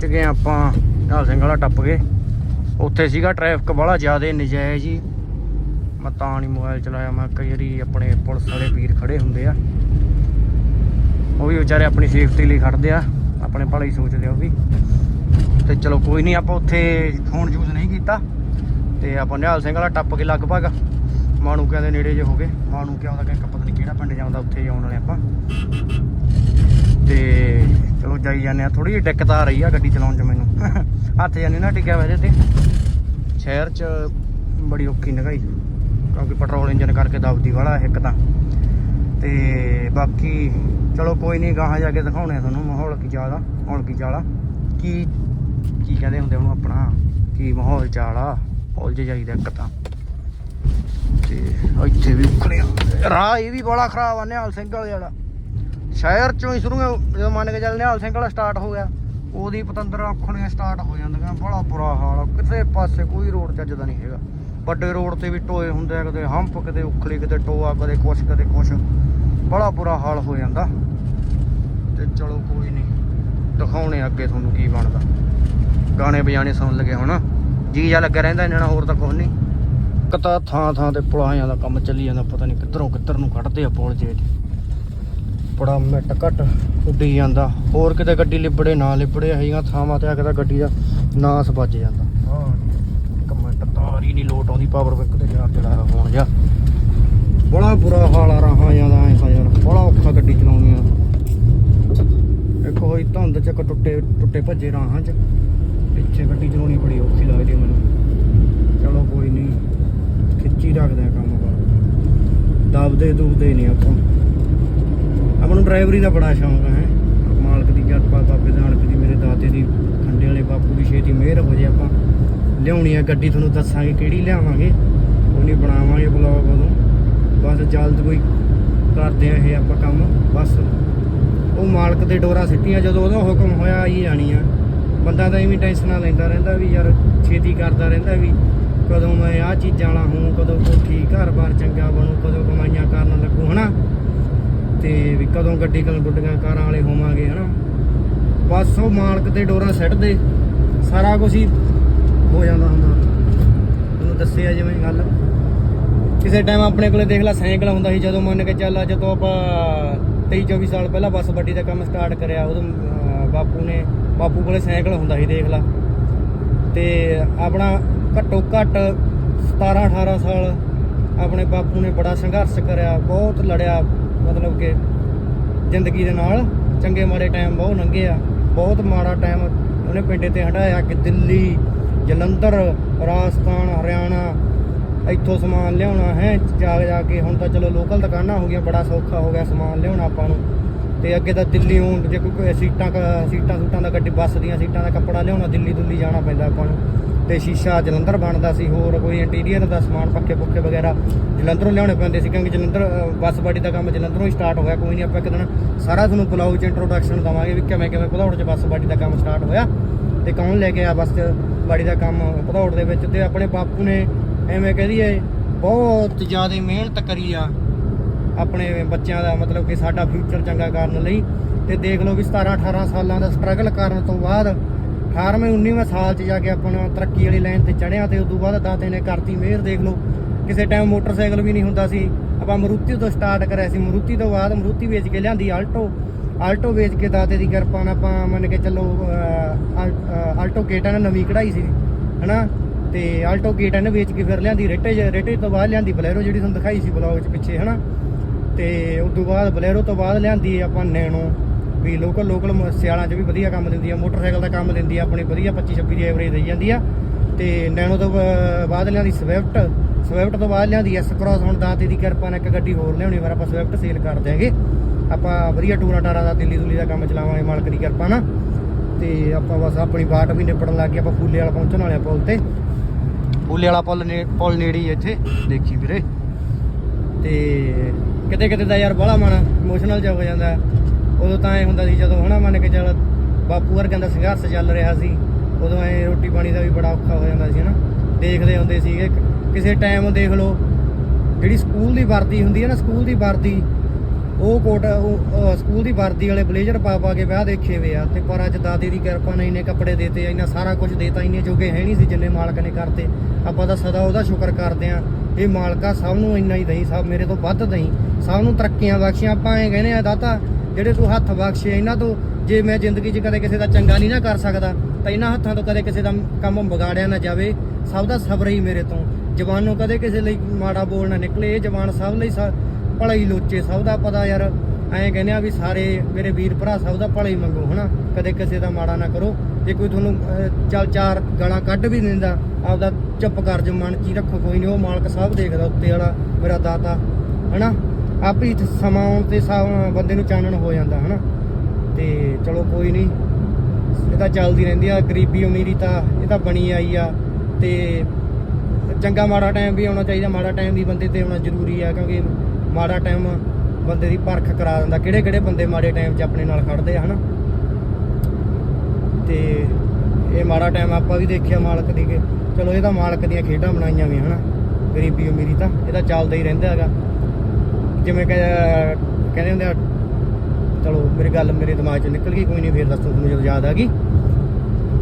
ਪਹੁੰਚ ਗਏ ਆਪਾਂ ਢਾਲ ਸਿੰਘ ਵਾਲਾ ਟੱਪ ਗਏ ਉੱਥੇ ਸੀਗਾ ਟ੍ਰੈਫਿਕ ਬੜਾ ਜ਼ਿਆਦਾ ਨਜਾਇਜ਼ ਹੀ। ਮੈਂ ਤਾਂ ਨਹੀਂ ਮੋਬਾਈਲ ਚਲਾਇਆ, ਮੈਂ ਕਈ ਵਾਰੀ ਆਪਣੇ ਪੁਲਿਸ ਵਾਲੇ ਵੀਰ ਖੜੇ ਹੁੰਦੇ ਆ। ਉਹ ਵੀ ਵਿਚਾਰੇ ਆਪਣੀ ਸੇਫਟੀ ਲਈ ਖੜਦੇ ਆ, ਆਪਣੇ ਭਲੇ ਹੀ ਸੋਚਦੇ ਆ ਉਹ ਵੀ। ਤੇ ਚਲੋ ਕੋਈ ਨਹੀਂ, ਆਪਾਂ ਉੱਥੇ ਫੋਨ ਯੂਜ਼ ਨਹੀਂ ਕੀਤਾ। ਤੇ ਆਪਾਂ ਨਿਹਾਲ ਸਿੰਘ ਵਾਲਾ ਟੱਪ ਕੇ ਲਗਭਗ ਮਾਣੂਕਿਆਂ ਦੇ ਨੇੜੇ ਜੇ ਹੋ ਗਏ। ਮਾਣੂਕਿਆਂ ਦਾ ਕਿ ਪਤਾ ਨਹੀਂ ਕਿਹੜਾ ਪਿੰਡ ਜਾਂਦਾ ਉੱਥੇ ਆਉਣ ਵਾਲੇ ਆਪਾਂ। ਤੇ ਚਲੋ ਜਾਈ ਜਾਂਦੇ ਆ। ਥੋੜੀ ਜਿਹੀ ਦਿੱਕਤ ਆ ਰਹੀ ਆ ਗੱਡੀ ਚਲਾਉਣ 'ਚ ਮੈਨੂੰ। ਹੱਥ ਜਾਂਦੇ ਨਾ ਟਿਕਿਆ ਵਜੇ ਤੇ। ਸ਼ਹਿਰ 'ਚ ਬੜੀ ਔਖੀ ਨਗਾਈ ਕਿਉਂਕਿ ਪੈਟਰੋਲ ਇੰਜਨ ਕਰਕੇ ਦਬਦੀ ਵਾਲਾ ਇੱਕ ਤਾਂ। ਤੇ ਬਾਕੀ ਚਲੋ ਕੋਈ ਨਹੀਂ ਗਾਹਾਂ ਜਾ ਕੇ ਦਿਖਾਉਣੇ ਆ ਤੁਹਾਨੂੰ ਮਾਹੌਲ ਕੀ ਚਾਲਾ ਮਾਹੌਲ ਕੀ ਚਾਲਾ ਕੀ ਕੀ ਕਹਿੰਦੇ ਹੁੰਦੇ ਉਹਨੂੰ ਆਪਣਾ, ਕੀ ਮਾਹੌਲ ਚਾਲਾ ਉਲਝ ਜਾਈਦਾ ਇੱਕ ਤਾਂ। ਤੇ ਇੱਥੇ ਵੀ ਖੜਿਆ ਰਾਹ ਇਹ ਵੀ ਬੜਾ ਖਰਾਬ ਆ, ਨਿਹਾਲ ਸਿੰਘ ਵਾਲੇ ਵਾਲਾ। ਸ਼ਹਿਰ ਚੋਂ ਹੀ ਸ਼ੁਰੂ ਜਦੋਂ ਮੰਨ ਕੇ ਚੱਲ ਨਿਹਾਲ ਸਿੰਘ ਵਾਲਾ ਸਟਾਰਟ ਹੋ ਗਿਆ, ਉਹਦੀ ਪਤੰਦਰ ਅੱਖਣੀਆਂ ਸਟਾਰਟ ਹੋ ਜਾਂਦੀਆਂ, ਬੜਾ ਬੁਰਾ ਹਾਲ ਕਿਸੇ ਪਾਸੇ ਕੋਈ ਰੋਡ ਚੱਜ ਦਾ ਨਹੀਂ ਹੈਗਾ। ਵੱਡੇ ਰੋਡ ਤੇ ਵੀ ਟੋਏ ਹੁੰਦੇ ਆ ਕਦੇ ਹੰਪ ਕਦੇ ਉਖਲੀ ਕਦੇ ਟੋਆ, ਕਦੇ ਕੁਛ ਕਦੇ ਕੁਛ। ਬੜਾ ਬੁਰਾ ਹਾਲ ਹੋ ਜਾਂਦਾ। ਤੇ ਚਲੋ ਕੋਈ ਨਹੀਂ ਦਿਖਾਉਣੇ ਅੱਗੇ ਤੁਹਾਨੂੰ ਕੀ ਬਣਦਾ। ਗਾਣੇ ਵਜਾਣੇ ਸੁਣ ਲੱਗੇ ਹੁਣ। ਜੀ ਜਾ ਲੱਗਿਆ ਰਹਿੰਦਾ ਇਹਨਾਂ ਹੋਰ ਤਾਂ ਕੁਝ ਨਹੀਂ ਇੱਕ ਤਾਂ ਥਾਂ ਥਾਂ ਤੇ ਪੁਲਾਇਆਂ ਦਾ ਕੰਮ ਚੱਲੀ ਜਾਂਦਾ, ਪਤਾ ਨਹੀਂ ਕਿੱਧਰੋਂ ਕਿੱਧਰ ਨੂੰ ਕੱਢਦੇ ਆ ਪੁਲ ਜੇ। ਬੜਾ ਮਿੱਟ ਘੱਟ ਉੱਡੀ ਜਾਂਦਾ। ਹੋਰ ਕਿਤੇ ਗੱਡੀ ਲਿਬੜੇ ਨਾ ਲਿਬੜੇ ਹੈਗੀਆਂ ਥਾਵਾਂ ਤੇ ਆ ਕੇ ਤਾਂ ਗੱਡੀ ਦਾ ਨਾਸ ਵੱਜ ਜਾਂਦਾ। ਹਾਂ। ਇੱਕ ਮਿੰਟ ਤਾਰ ਹੀ ਨਹੀਂ ਲੋਟ ਆਉਂਦੀ ਪਾਵਰ ਬੈਂਕ ਤੇ ਚਾਰਜ ਲਾਇਆ ਹੋਣ ਜਾ ਬੜਾ ਬੁਰਾ ਹਾਲ ਆ ਰਹਾ ਜਾਂਦਾ ਐ ਤਾਂ ਯਾਰ ਬੜਾ ਔਖਾ ਗੱਡੀ ਚਲਾਉਣੀ ਆ। ਇੱਕ ਹੋਈ ਧੁੰਦ ਚ ਇੱਕ ਟੁੱਟੇ ਟੁੱਟੇ ਭੱਜੇ ਰਾਹਾਂ ਚ। ਪਿੱਛੇ ਗੱਡੀ ਚਲਾਉਣੀ ਬੜੀ ਔਖੀ ਲੱਗਦੀ ਆ ਮੈਨੂੰ। ਚਲੋ ਕੋਈ ਨਹੀਂ ਖਿੱਚੀ ਰੱਖਦੇ ਆ ਕੰਮ ਕਰ ਦਬਦੇ ਦੁਬਦੇ ਨਹੀਂ ਆਪਾਂ। ਆਪਾਂ ਨੂੰ ਡਰਾਈਵਰੀ ਦਾ ਬੜਾ ਸ਼ੌਂਕ ਹੈ। ਮਾਲਕ ਦੀ ਕਿਰਪਾ ਬਾਬੇ ਨਾਨਕ ਦੀ, ਮੇਰੇ ਦਾਦੇ ਦੀ, ਖੰਡੇ ਵਾਲੇ ਬਾਪੂ ਦੀ ਛੇਤੀ ਮਿਹਰ ਹੋ ਜੇ ਆਪਾਂ। ਲਿਆਉਣੀ ਆ ਗੱਡੀ, ਤੁਹਾਨੂੰ ਦੱਸਾਂਗੇ ਕਿਹੜੀ ਲਿਆਵਾਂਗੇ। ਉਹਨੇ ਬਣਾਵਾਂਗੇ ਬਲੌਗ ਉਦੋਂ। ਬਸ ਜਲਦ ਕੋਈ ਕਰਦੇ ਆ ਇਹ ਆਪਾਂ ਕੰਮ, ਬਸ। ਉਹ ਮਾਲਕ ਦੇ ਡੋਰਾ ਸਿੱਟੀਆਂ, ਜਦੋਂ ਉਹਦਾ ਹੁਕਮ ਹੋਇਆ, ਆਈ ਜਾਣੀ ਆ। ਬੰਦਾ ਤਾਂ ਐਵੇਂ ਟੈਨਸ਼ਨਾਂ ਲੈਂਦਾ ਰਹਿੰਦਾ ਵੀ, ਯਾਰ ਛੇਤੀ ਕਰਦਾ ਰਹਿੰਦਾ ਵੀ। ਕਦੋਂ ਮੈਂ ਆਹ ਚੀਜ਼ਾਂ ਵਾਲਾ ਹੂੰ, ਕਦੋਂ ਕੋਠੀ ਘਰ-ਬਾਰ ਚੰਗਾ ਬਣੂ, ਕਦੋਂ ਕਮਾਈਆਂ ਕਰਨ ਲੱਗੂ, ਹਨਾ? ਤੇ ਵੀ ਕਦੋਂ ਗੱਡੀ ਕਲ ਗੁੱਡੀਆਂ ਕਾਰਾਂ ਵਾਲੇ ਹੋਵਾਂਗੇ, ਹਨਾ? ਬਸ ਉਹ ਮਾਲਕ ਤੇ ਡੋਰਾ ਸੱਟ ਦੇ, ਸਾਰਾ ਕੁਝ ਹੀ ਹੋ ਜਾਂਦਾ ਹੁੰਦਾ। ਉਹਨੂੰ ਦੱਸਿਆ ਜਿਵੇਂ ਗੱਲ। ਕਿਸੇ ਟਾਈਮ ਆਪਣੇ ਕੋਲੇ ਦੇਖ ਲੈ, ਸਾਈਕਲ ਹੁੰਦਾ ਸੀ, ਜਦੋਂ ਮੰਨ ਕੇ ਚੱਲ, ਜਦੋਂ ਆਪਾਂ 23 24 ਸਾਲ ਪਹਿਲਾਂ ਬੱਸ ਵੱਡੀ ਦਾ ਕੰਮ ਸਟਾਰਟ ਕਰਿਆ, ਉਦੋਂ ਬਾਪੂ ਨੇ, ਬਾਪੂ ਕੋਲੇ ਸਾਈਕਲ ਹੁੰਦਾ ਸੀ, ਦੇਖ ਲੈ। ਤੇ ਆਪਣਾ ਘੱਟੋ ਘੱਟ 17 18 ਸਾਲ ਆਪਣੇ ਬਾਪੂ ਨੇ ਬੜਾ ਸੰਘਰਸ਼ ਕਰਿਆ, ਬਹੁਤ ਲੜਿਆ। ਮਤਲਬ ਕਿ ਜ਼ਿੰਦਗੀ ਦੇ ਨਾਲ ਚੰਗੇ ਮਾੜੇ ਟਾਈਮ ਬਹੁਤ ਲੰਘੇ ਆ। ਬਹੁਤ ਮਾੜਾ ਟਾਈਮ ਉਹਨੇ ਪਿੰਡੇ ਤੇ ਹਟਾਇਆ ਕਿ ਦਿੱਲੀ, ਜਲੰਧਰ, ਰਾਜਸਥਾਨ, ਹਰਿਆਣਾ, ਇੱਥੋਂ ਸਮਾਨ ਲਿਆਉਣਾ ਹੈ। ਜਾ ਜਾ ਕੇ ਹੁਣ ਤਾਂ ਚਲੋ ਲੋਕਲ ਦੁਕਾਨਾਂ ਹੋ ਗਈਆਂ, ਬੜਾ ਸੌਖਾ ਹੋ ਗਿਆ ਸਮਾਨ ਲਿਆਉਣਾ ਆਪਾਂ ਨੂੰ। ਤੇ ਅੱਗੇ ਤਾਂ ਦਿੱਲੀ ਹੁਣ ਜੇ ਕੋਈ ਸੀਟਾਂ ਕ- ਸੀਟਾਂ ਸੂਟਾਂ ਦਾ ਗੱਡੀ, ਬੱਸ ਦੀਆਂ ਸੀਟਾਂ ਦਾ ਕੱਪੜਾ ਲਿਆਉਣਾ, ਦਿੱਲੀ ਦੁੱਲੀ ਜਾਣਾ ਪੈਂਦਾ ਆਪਾਂ ਨੂੰ। ਤੇ ਸ਼ੀਸ਼ਾ ਜਲੰਧਰ ਬਣਦਾ ਸੀ, ਹੋਰ ਕੋਈ ਇੰਟੀਰੀਅਰ ਦਾ ਸਮਾਨ ਪੱਕੇ ਪੁੱਕੇ ਵਗੈਰਾ ਜਲੰਧਰੋਂ ਲਿਆਉਣੇ ਪੈਂਦੇ ਸੀ, ਕਿਉਂਕਿ ਜਲੰਧਰ ਬੱਸ ਬਾਡੀ ਦਾ ਕੰਮ ਜਲੰਧਰੋਂ ਹੀ ਸਟਾਰਟ ਹੋਇਆ, ਕੋਈ ਨਹੀਂ ਆਪਾਂ ਇੱਕ ਦਿਨ ਸਾਰਾ ਤੁਹਾਨੂੰ ਬਲੌਗ 'ਚ ਇੰਟਰੋਡਕਸ਼ਨ ਦਵਾਂਗੇ ਵੀ ਕਿਵੇਂ ਕਿਵੇਂ ਭਦੌੜ 'ਚ ਬੱਸ ਬਾੜੀ ਦਾ ਕੰਮ ਸਟਾਰਟ ਹੋਇਆ। ਤੇ ਕੌਣ ਲੈ ਕੇ ਆ ਬੱਸ 'ਚ ਬਾਡੀ ਦਾ ਕੰਮ ਭਦੌੜ ਦੇ ਵਿੱਚ? ਤੇ ਆਪਣੇ ਬਾਪੂ ਨੇ ਐਵੇਂ ਕਹਿ ਦਈਏ, ਬਹੁਤ ਜ਼ਿਆਦਾ ਮਿਹਨਤ ਕਰੀ ਆ। ਆਪਣੇ ਬੱਚਿਆਂ ਦਾ ਮਤਲਬ ਕਿ ਸਾਡਾ ਫਿਊਚਰ ਚੰਗਾ ਕਰਨ ਲਈ। ਤੇ ਦੇਖ ਲਓ ਵੀ 17 18 ਸਾਲਾਂ ਦਾ ਸਟਰਗਲ ਕਰਨ ਤੋਂ ਬਾਅਦ 18ਵੇਂ 19ਵੇਂ ਸਾਲ 'ਚ ਜਾ ਕੇ ਆਪਣਾ ਤਰੱਕੀ ਵਾਲੀ ਲਾਈਨ ਤੇ ਚੜਿਆ ਤੇ ਉਸ ਤੋਂ ਬਾਅਦ ਦਾਤੇ ਨੇ ਕਰਤੀ ਮਿਹਰ। ਦੇਖ ਲਓ, ਕਿਸੇ ਟਾਈਮ ਮੋਟਰਸਾਈਕਲ ਵੀ ਨਹੀਂ ਹੁੰਦਾ ਸੀ। ਆਪਾਂ ਮਰੂਤੀ ਤੋਂ ਸਟਾਰਟ ਕਰਿਆ ਸੀ। ਮਰੂਤੀ ਤੋਂ ਬਾਅਦ ਮਰੂਤੀ ਵੇਚ ਕੇ ਲਿਆਂਦੀ ਆਲਟੋ ਆਲਟੋ ਵੇਚ ਕੇ ਦਾਤੇ ਦੀ ਕਿਰਪਾ ਨਾਲ ਆਪਾਂ ਮੰਨ ਕੇ ਚੱਲੋ ਆਲਟੋ ਕੇਟਾ ਨੇ ਨਵੀਂ ਕਢਾਈ ਸੀ। ਹਨਾ? ਤੇ ਆਲਟੋ ਕੇਟਾ ਨੇ ਵੇਚ ਕੇ ਫਿਰ ਲਿਆਂਦੀ ਰੇਟੇ ਰੇਟੇ ਤੋਂ ਬਾਅਦ ਲਿਆਂਦੀ ਬਲੈਰੋ ਜਿਹੜੀ ਤੁਹਾਨੂੰ ਦਿਖਾਈ ਸੀ ਬਲੌਗ 'ਚ ਪਿੱਛੇ, ਹਨਾ? ਤੇ ਉਸ ਤੋਂ ਬਾਅਦ ਬਲੈਰੋ ਤੋਂ ਬਾਅਦ ਲਿਆਂਦੀ ਆਪਾਂ ਨੈਣੋ, ਵੀ ਲੋਕਲ ਲੋਕਲ ਸਿਆਲਾਂ 'ਚ ਵੀ ਵਧੀਆ ਕੰਮ ਦਿੰਦੀ ਆ, ਮੋਟਰਸਾਈਕਲ ਦਾ ਕੰਮ ਦਿੰਦੀ ਆ, ਆਪਣੀ ਵਧੀਆ 25 26 ਦੀ ਐਵਰੇਜ ਦੇਈ ਜਾਂਦੀ ਆ। ਤੇ ਨੈਣੋ ਤੋਂ ਬਾਅਦ ਲਿਆਂਦੀ ਸਵਿਫਟ ਸਵਿਫਟ ਤੋਂ ਬਾਅਦ ਲਿਆਂਦੀ ਐਸ ਕ੍ਰਾਸ ਹੁਣ ਦਾਤੇ ਦੀ ਕਿਰਪਾ ਨਾਲ ਇੱਕ ਗੱਡੀ ਹੋਰ ਲਿਆਉਣੀ ਵਾਰ ਆਪਾਂ ਸਵਿਫਟ ਸੇਲ ਕਰ ਦਿਆਂਗੇ। ਆਪਾਂ ਵਧੀਆ ਟੂਰਾਂ ਟਾਰਾਂ ਦਾ, ਦਿੱਲੀ ਦੁੱਲੀ ਦਾ ਕੰਮ ਚਲਾਵਾਂਗੇ ਮਾਲਕ ਦੀ ਕਿਰਪਾ ਨਾਲ। ਤੇ ਆਪਾਂ ਬਸ ਆਪਣੀ ਬਾਟ ਵੀ ਨਿਪੜਨ ਲੱਗ ਗਏ, ਆਪਾਂ ਫੂਲੇ ਵਾਲਾ ਪਹੁੰਚਣ ਵਾਲੇ ਆ ਪੁਲ ਤੇ। ਫੂਲੇ ਵਾਲਾ ਪੁਲ ਨੇ, ਪੁਲ ਨੇੜੇ ਹੀ ਇੱਥੇ, ਦੇਖੀ ਵੀਰੇ। ਤੇ ਕਿਤੇ ਕਿਤੇ ਦਾ ਯਾਰ ਬੜਾ ਮਨ ਇਮੋਸ਼ਨਲ ਜਿਹਾ ਹੋ ਜਾਂਦਾ। ਉਦੋਂ ਤਾਂ ਐ ਹੁੰਦਾ ਸੀ, ਜਦੋਂ ਹਨਾ ਮੰਨ ਕੇ ਚੱਲ ਬਾਪੂ ਵਰਗਾਂ ਦਾ ਸੰਘਰਸ਼ ਚੱਲ ਰਿਹਾ ਸੀ, ਉਦੋਂ ਐ ਰੋਟੀ ਪਾਣੀ ਦਾ ਵੀ ਬੜਾ ਔਖਾ ਹੋ ਜਾਂਦਾ ਸੀ ਹਨਾ। ਦੇਖਦੇ ਹੁੰਦੇ ਸੀਗੇ, ਕਿਸੇ ਟਾਈਮ ਦੇਖ ਲਓ, ਜਿਹੜੀ ਸਕੂਲ ਦੀ ਵਰਦੀ ਹੁੰਦੀ ਹੈ ਨਾ, ਸਕੂਲ ਦੀ ਵਰਦੀ, ਉਹ ਕੋਟ, ਉਹ ਸਕੂਲ ਦੀ ਵਰਦੀ ਵਾਲੇ ਬਲੇਜ਼ਰ ਪਾ ਪਾ ਕੇ ਵਿਆਹ ਦੇਖੇ ਵੇ ਆ। ਤੇ ਪਰ ਅੱਜ ਦਾਦੇ ਦੀ ਕਿਰਪਾ ਨਾਲ ਇੰਨੇ ਕੱਪੜੇ ਦੇਤੇ ਇੰਨਾ ਸਾਰਾ ਕੁਝ ਦੇਤਾ, ਇੰਨੇ ਜੋਗੇ ਹੈ ਨਹੀਂ ਸੀ ਜਿੰਨੇ ਮਾਲਕ ਨੇ ਕਰਤੇ। ਆਪਾਂ ਤਾਂ ਸਦਾ ਉਹਦਾ ਸ਼ੁਕਰ ਕਰਦੇ ਆ ਇਹ ਮਾਲਕਾ ਸਭ ਨੂੰ ਇੰਨਾ ਹੀ ਦਹੀਂ ਸਭ ਮੇਰੇ ਤੋਂ ਵੱਧ ਦਹੀਂ ਸਭ ਨੂੰ ਤਰੱਕੀਆਂ ਬਖਸ਼ੀਆਂ ਆਪਾਂ ਐ ਕਹਿੰਦੇ ਆ ਦਾਤਾ ਜਿਹੜੇ ਤੂੰ ਹੱਥ ਬਖਸ਼ੇ ਇਹਨਾਂ ਤੋਂ ਜੇ ਮੈਂ ਜ਼ਿੰਦਗੀ 'ਚ ਕਦੇ ਕਿਸੇ ਦਾ ਚੰਗਾ ਨਹੀਂ ਨਾ ਕਰ ਸਕਦਾ ਤਾਂ ਇਹਨਾਂ ਹੱਥਾਂ ਤੋਂ ਕਦੇ ਕਿਸੇ ਦਾ ਕੰਮ ਵਿਗਾੜਿਆ ਨਾ ਜਾਵੇ। ਸਭ ਦਾ ਸਬਰ ਹੀ ਮੇਰੇ ਤੋਂ। ਜ਼ਬਾਨੋਂ ਕਦੇ ਕਿਸੇ ਲਈ ਮਾੜਾ ਬੋਲ ਨਾ ਨਿਕਲੇ ਇਹ ਜਵਾਨ ਸਭ ਲਈ ਸ- ਭਲਾ ਹੀ ਲੋਚੇ ਸਭ ਦਾ ਪਤਾ ਯਾਰ। ਐਂ ਕਹਿੰਦੇ ਆ ਵੀ ਸਾਰੇ ਮੇਰੇ ਵੀਰ ਭਰਾ ਸਭ ਦਾ ਭਲਾ ਹੀ ਮੰਗੋ ਹਨਾ? ਕਦੇ ਕਿਸੇ ਦਾ ਮਾੜਾ ਨਾ ਕਰੋ। ਜੇ ਕੋਈ ਤੁਹਾਨੂੰ ਅਹ, ਚੱਲ ਚਾਰ ਗਾਲਾਂ ਕੱਢ ਵੀ ਦਿੰਦਾ ਆਪਦਾ ਚੁੱਪ ਕਰ ਜੋ, ਮਨ 'ਚ ਹੀ ਰੱਖੋ, ਕੋਈ ਨਹੀਂ ਉਹ ਮਾਲਕ ਸਭ ਦੇਖਦਾ ਉੱਤੇ ਵਾਲਾ, ਮੇਰਾ ਦਾਤਾ, ਹਨਾ? ਆਪ ਹੀ ਸਮਾਂ ਆਉਣ ਤੇ ਸਾ, ਬੰਦੇ ਨੂੰ ਚਾਨਣ ਹੋ ਜਾਂਦਾ, ਹਨਾ? ਤੇ ਚਲੋ ਕੋਈ ਨਹੀਂ ਇਹ ਤਾਂ ਚੱਲਦੀ ਰਹਿੰਦੀ ਆ, ਗਰੀਬੀ ਅਮੀਰੀ ਤਾਂ, ਇਹ ਤਾਂ ਬਣੀ ਆਈ ਆ। ਤੇ ਚੰਗਾ ਮਾੜਾ ਟਾਈਮ ਵੀ ਆਉਣਾ ਚਾਹੀਦਾ, ਮਾੜਾ ਟਾਈਮ ਵੀ ਬੰਦੇ ਤੇ ਆਉਣਾ ਜ਼ਰੂਰੀ ਆ, ਕਿਉਂਕਿ ਮਾੜਾ ਟਾਈਮ ਬੰਦੇ ਦੀ ਪਰਖ ਕਰਾ ਦਿੰਦਾ ਕਿਹੜੇ ਕਿਹੜੇ ਬੰਦੇ ਮਾੜੇ ਟਾਈਮ 'ਚ ਆਪਣੇ ਨਾਲ ਖੜਦੇ ਆ, ਹਨਾ? ਤੇ ਇਹ ਮਾੜਾ ਟਾਈਮ ਆਪਾਂ ਵੀ ਦੇਖਿਆ ਮਾਲਕ ਦੀ ਕਿ ਚਲੋ ਇਹ ਤਾਂ ਮਾਲਕ ਦੀਆਂ ਖੇਡਾਂ ਬਣਾਈਆਂ ਵੀ ਹਨਾ, ਗਰੀਬੀ ਅਮੀਰੀ ਤਾਂ, ਇਹ ਤਾਂ ਚੱਲਦਾ ਹੀ ਰਹਿੰਦਾ ਹੈਗਾ। ਜਿਵੇਂ ਕਹਿੰਦੇ ਹੁੰਦੇ ਆ, ਚਲੋ ਮੇਰੀ ਗੱਲ ਮੇਰੇ ਦਿਮਾਗ 'ਚੋਂ ਨਿਕਲ ਗਈ, ਕੋਈ ਨਹੀਂ ਫੇਰ ਦੱਸੋ ਤੁਹਾਨੂੰ ਜਦੋਂ ਯਾਦ ਆ ਗਈ।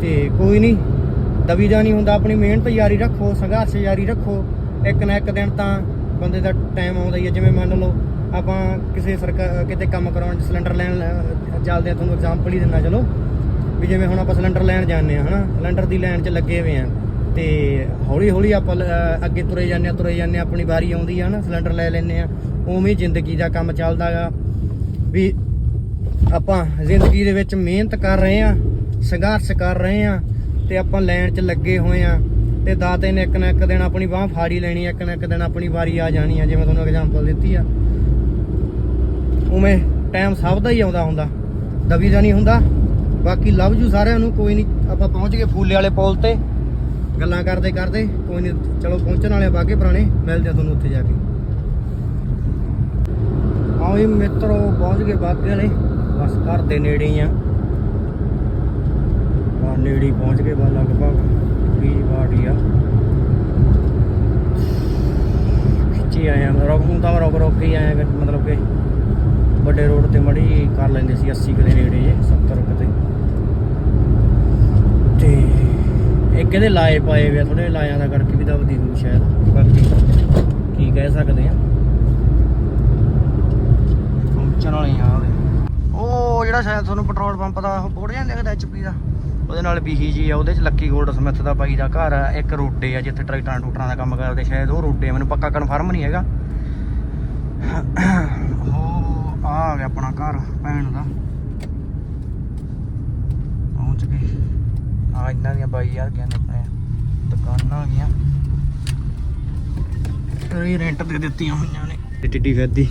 ਤੇ ਕੋਈ ਨਹੀਂ ਦਬੀ ਦਾ ਨਹੀਂ ਹੁੰਦਾ, ਆਪਣੀ ਮਿਹਨਤ ਜਾਰੀ ਰੱਖੋ, ਸੰਘਰਸ਼ ਜਾਰੀ ਰੱਖੋ, ਇੱਕ ਨਾ ਇੱਕ ਦਿਨ ਤਾਂ ਬੰਦੇ ਦਾ ਟਾਈਮ ਆਉਂਦਾ ਹੀ ਹੈ ਜਿਵੇਂ ਮੰਨ ਲਓ, ਆਪਾਂ ਕਿਸੇ ਸਰਕਾਰ, ਕਿਤੇ ਕੰਮ ਕਰਾਉਣ ਸਿਲੰਡਰ ਲੈਣ ਲੈ- ਚੱਲਦੇ ਆ, ਤੁਹਾਨੂੰ ਐਗਜ਼ਾਮਪਲ ਹੀ ਦਿੰਦਾ, ਚਲੋ। ਵੀ ਜਿਵੇਂ ਹੁਣ ਆਪਾਂ ਸਿਲੰਡਰ ਲੈਣ ਜਾਂਦੇ ਆ, ਹਨਾ ਸਿਲੰਡਰ ਦੀ ਲਾਈਨ 'ਚ ਲੱਗੇ ਹੋਏ ਆ। ਤੇ ਹੌਲੀ ਹੌਲੀ ਆਪਾਂ ਲ- ਅੱਗੇ ਤੁਰੇ ਜਾਂਦੇ ਆ ਤੁਰੇ ਜਾਂਦੇ ਆ ਆਪਣੀ ਵਾਰੀ ਆਉਂਦੀ ਆ ਨਾ, ਸਿਲੰਡਰ ਲੈ ਲੈਂਦੇ ਆ ਉਵੇਂ ਜ਼ਿੰਦਗੀ ਦਾ ਕੰਮ ਚੱਲਦਾਗਾ। ਵੀ ਆਪਾਂ ਜ਼ਿੰਦਗੀ ਦੇ ਵਿੱਚ ਮਿਹਨਤ ਕਰ ਰਹੇ ਆ ਸੰਘਰਸ਼ ਕਰ ਰਹੇ ਆ ਤੇ ਆਪਾਂ ਲੈਣ 'ਚ ਲੱਗੇ ਹੋਏ ਆ ਤੇ ਦਾਤੇ ਨੇ ਇੱਕ ਨਾ ਇੱਕ ਦਿਨ ਆਪਣੀ ਬਾਹ ਫਾੜੀ ਲੈਣੀ ਆ, ਇੱਕ ਨਾ ਇੱਕ ਦਿਨ ਆਪਣੀ ਵਾਰੀ ਆ ਜਾਣੀ ਆ, ਜਿਵੇਂ ਤੁਹਾਨੂੰ ਐਗਜ਼ਾਮਪਲ ਦਿੱਤੀ ਆ। ਉਵੇਂ ਟਾਈਮ ਸਭ ਦਾ ਹੀ ਆਉਂਦਾ ਹੁੰਦਾ, ਦਬੀ ਦਾ ਨਹੀਂ ਹੁੰਦਾ। ਬਾਕੀ ਲਵ ਯੂ ਸਾਰਿਆਂ ਨੂੰ, ਕੋਈ ਨਹੀਂ, ਆਪਾਂ ਪਹੁੰਚ ਗਏ ਫੂਲੇ ਵਾਲੇ ਪੁਲ ਤੇ। ਗੱਲਾਂ ਕਰਦੇ ਕਰਦੇ ਕੋਈ ਨਹੀਂ ਚਲੋ ਪਹੁੰਚਣ ਵਾਲੇ ਆ ਬਾਗੇ ਪੁਰਾਣੇ, ਮਿਲਦੇ ਆ ਤੁਹਾਨੂੰ ਉੱਥੇ ਜਾ ਕੇ। ਆਓ ਜੀ ਮਿੱਤਰੋ, ਪਹੁੰਚ ਗਏ ਬਾਗੇ ਵਾਲੇ, ਬਸ ਘਰ ਦੇ ਨੇੜੇ ਹੀ ਆ। ਆ ਨੇੜੇ ਪਹੁੰਚ ਗਏ ਬਾ ਲਗਭਗ 20 ਬਾੜੀ ਆ। ਖਿੱਚੀ ਆਇਆ ਆ, ਰੋਕ, ਹੁਣ ਤਾਂ ਰੋਕ ਰੋਕ ਕੇ ਹੀ ਆਏ ਆ, ਮਤਲਬ ਕਿ ਵੱਡੇ ਰੋਡ ਤੇ ਮੜੀ ਕਰ ਲੈਂਦੇ ਸੀ 80 ਕਿਲੇ ਨੇੜੇ ਜੇ 70 ਕਿਤੇ ਤੇ ਇੱਕ ਇਹਦੇ ਲਾਏ ਪਾਏ ਵੇ ਥੋੜੇ ਲਾਇਆਂ ਦਾ ਕਰਕੇ ਵੀ ਦਬਦੀ ਦੂ ਸ਼ਾਇਦ। ਬਾਕੀ ਕੀ ਕਹਿ ਸਕਦੇ ਆ। ਪਹੁੰਚਣ ਵਾਲੇ ਆ ਉਹ ਜਿਹੜਾ ਸ਼ਾਇਦ ਤੁਹਾਨੂੰ ਪੈਟਰੋਲ ਪੰਪ ਦਾ ਉਹ ਬੋਰਡ ਜਾਂ ਲਿਖਦਾ ਐਚਪੀ ਦਾ, ਉਹਦੇ ਨਾਲ ਬੀਹੀ ਜੀ ਆ, ਉਹਦੇ ਚ ਲੱਕੀ ਗੋਲਡ ਸਮਿਥ ਦਾ ਬਾਈ ਦਾ ਘਰ ਆ, ਇੱਕ ਰੋਡੇ ਆ ਜਿੱਥੇ ਟਰੈਕਟਰਾਂ ਟੂਟਰਾਂ ਦਾ ਕੰਮ ਕਰਦੇ, ਸ਼ਾਇਦ ਉਹ ਰੋਡੇ ਮੈਨੂੰ ਪੱਕਾ ਕਨਫਰਮ ਨਹੀਂ ਹੈਗਾ। ਉਹ ਆ ਗਿਆ ਆਪਣਾ ਘਰ, ਭੈਣ ਦਾ। ਪਹੁੰਚ ਗਏ। ਆ ਇਹਨਾਂ ਦੀਆਂ ਬਾਈ ਯਾਰ ਕਹਿੰਦੇ ਆਪਣੇ ਦੁਕਾਨਾਂ ਗਈਆਂ ਇਹ ਰੈਂਟ ਤੇ ਦਿੱਤੀਆਂ ਹੋਈਆਂ ਨੇ। ਤੇ ਟਿੱਡੀ ਫੈਦੀ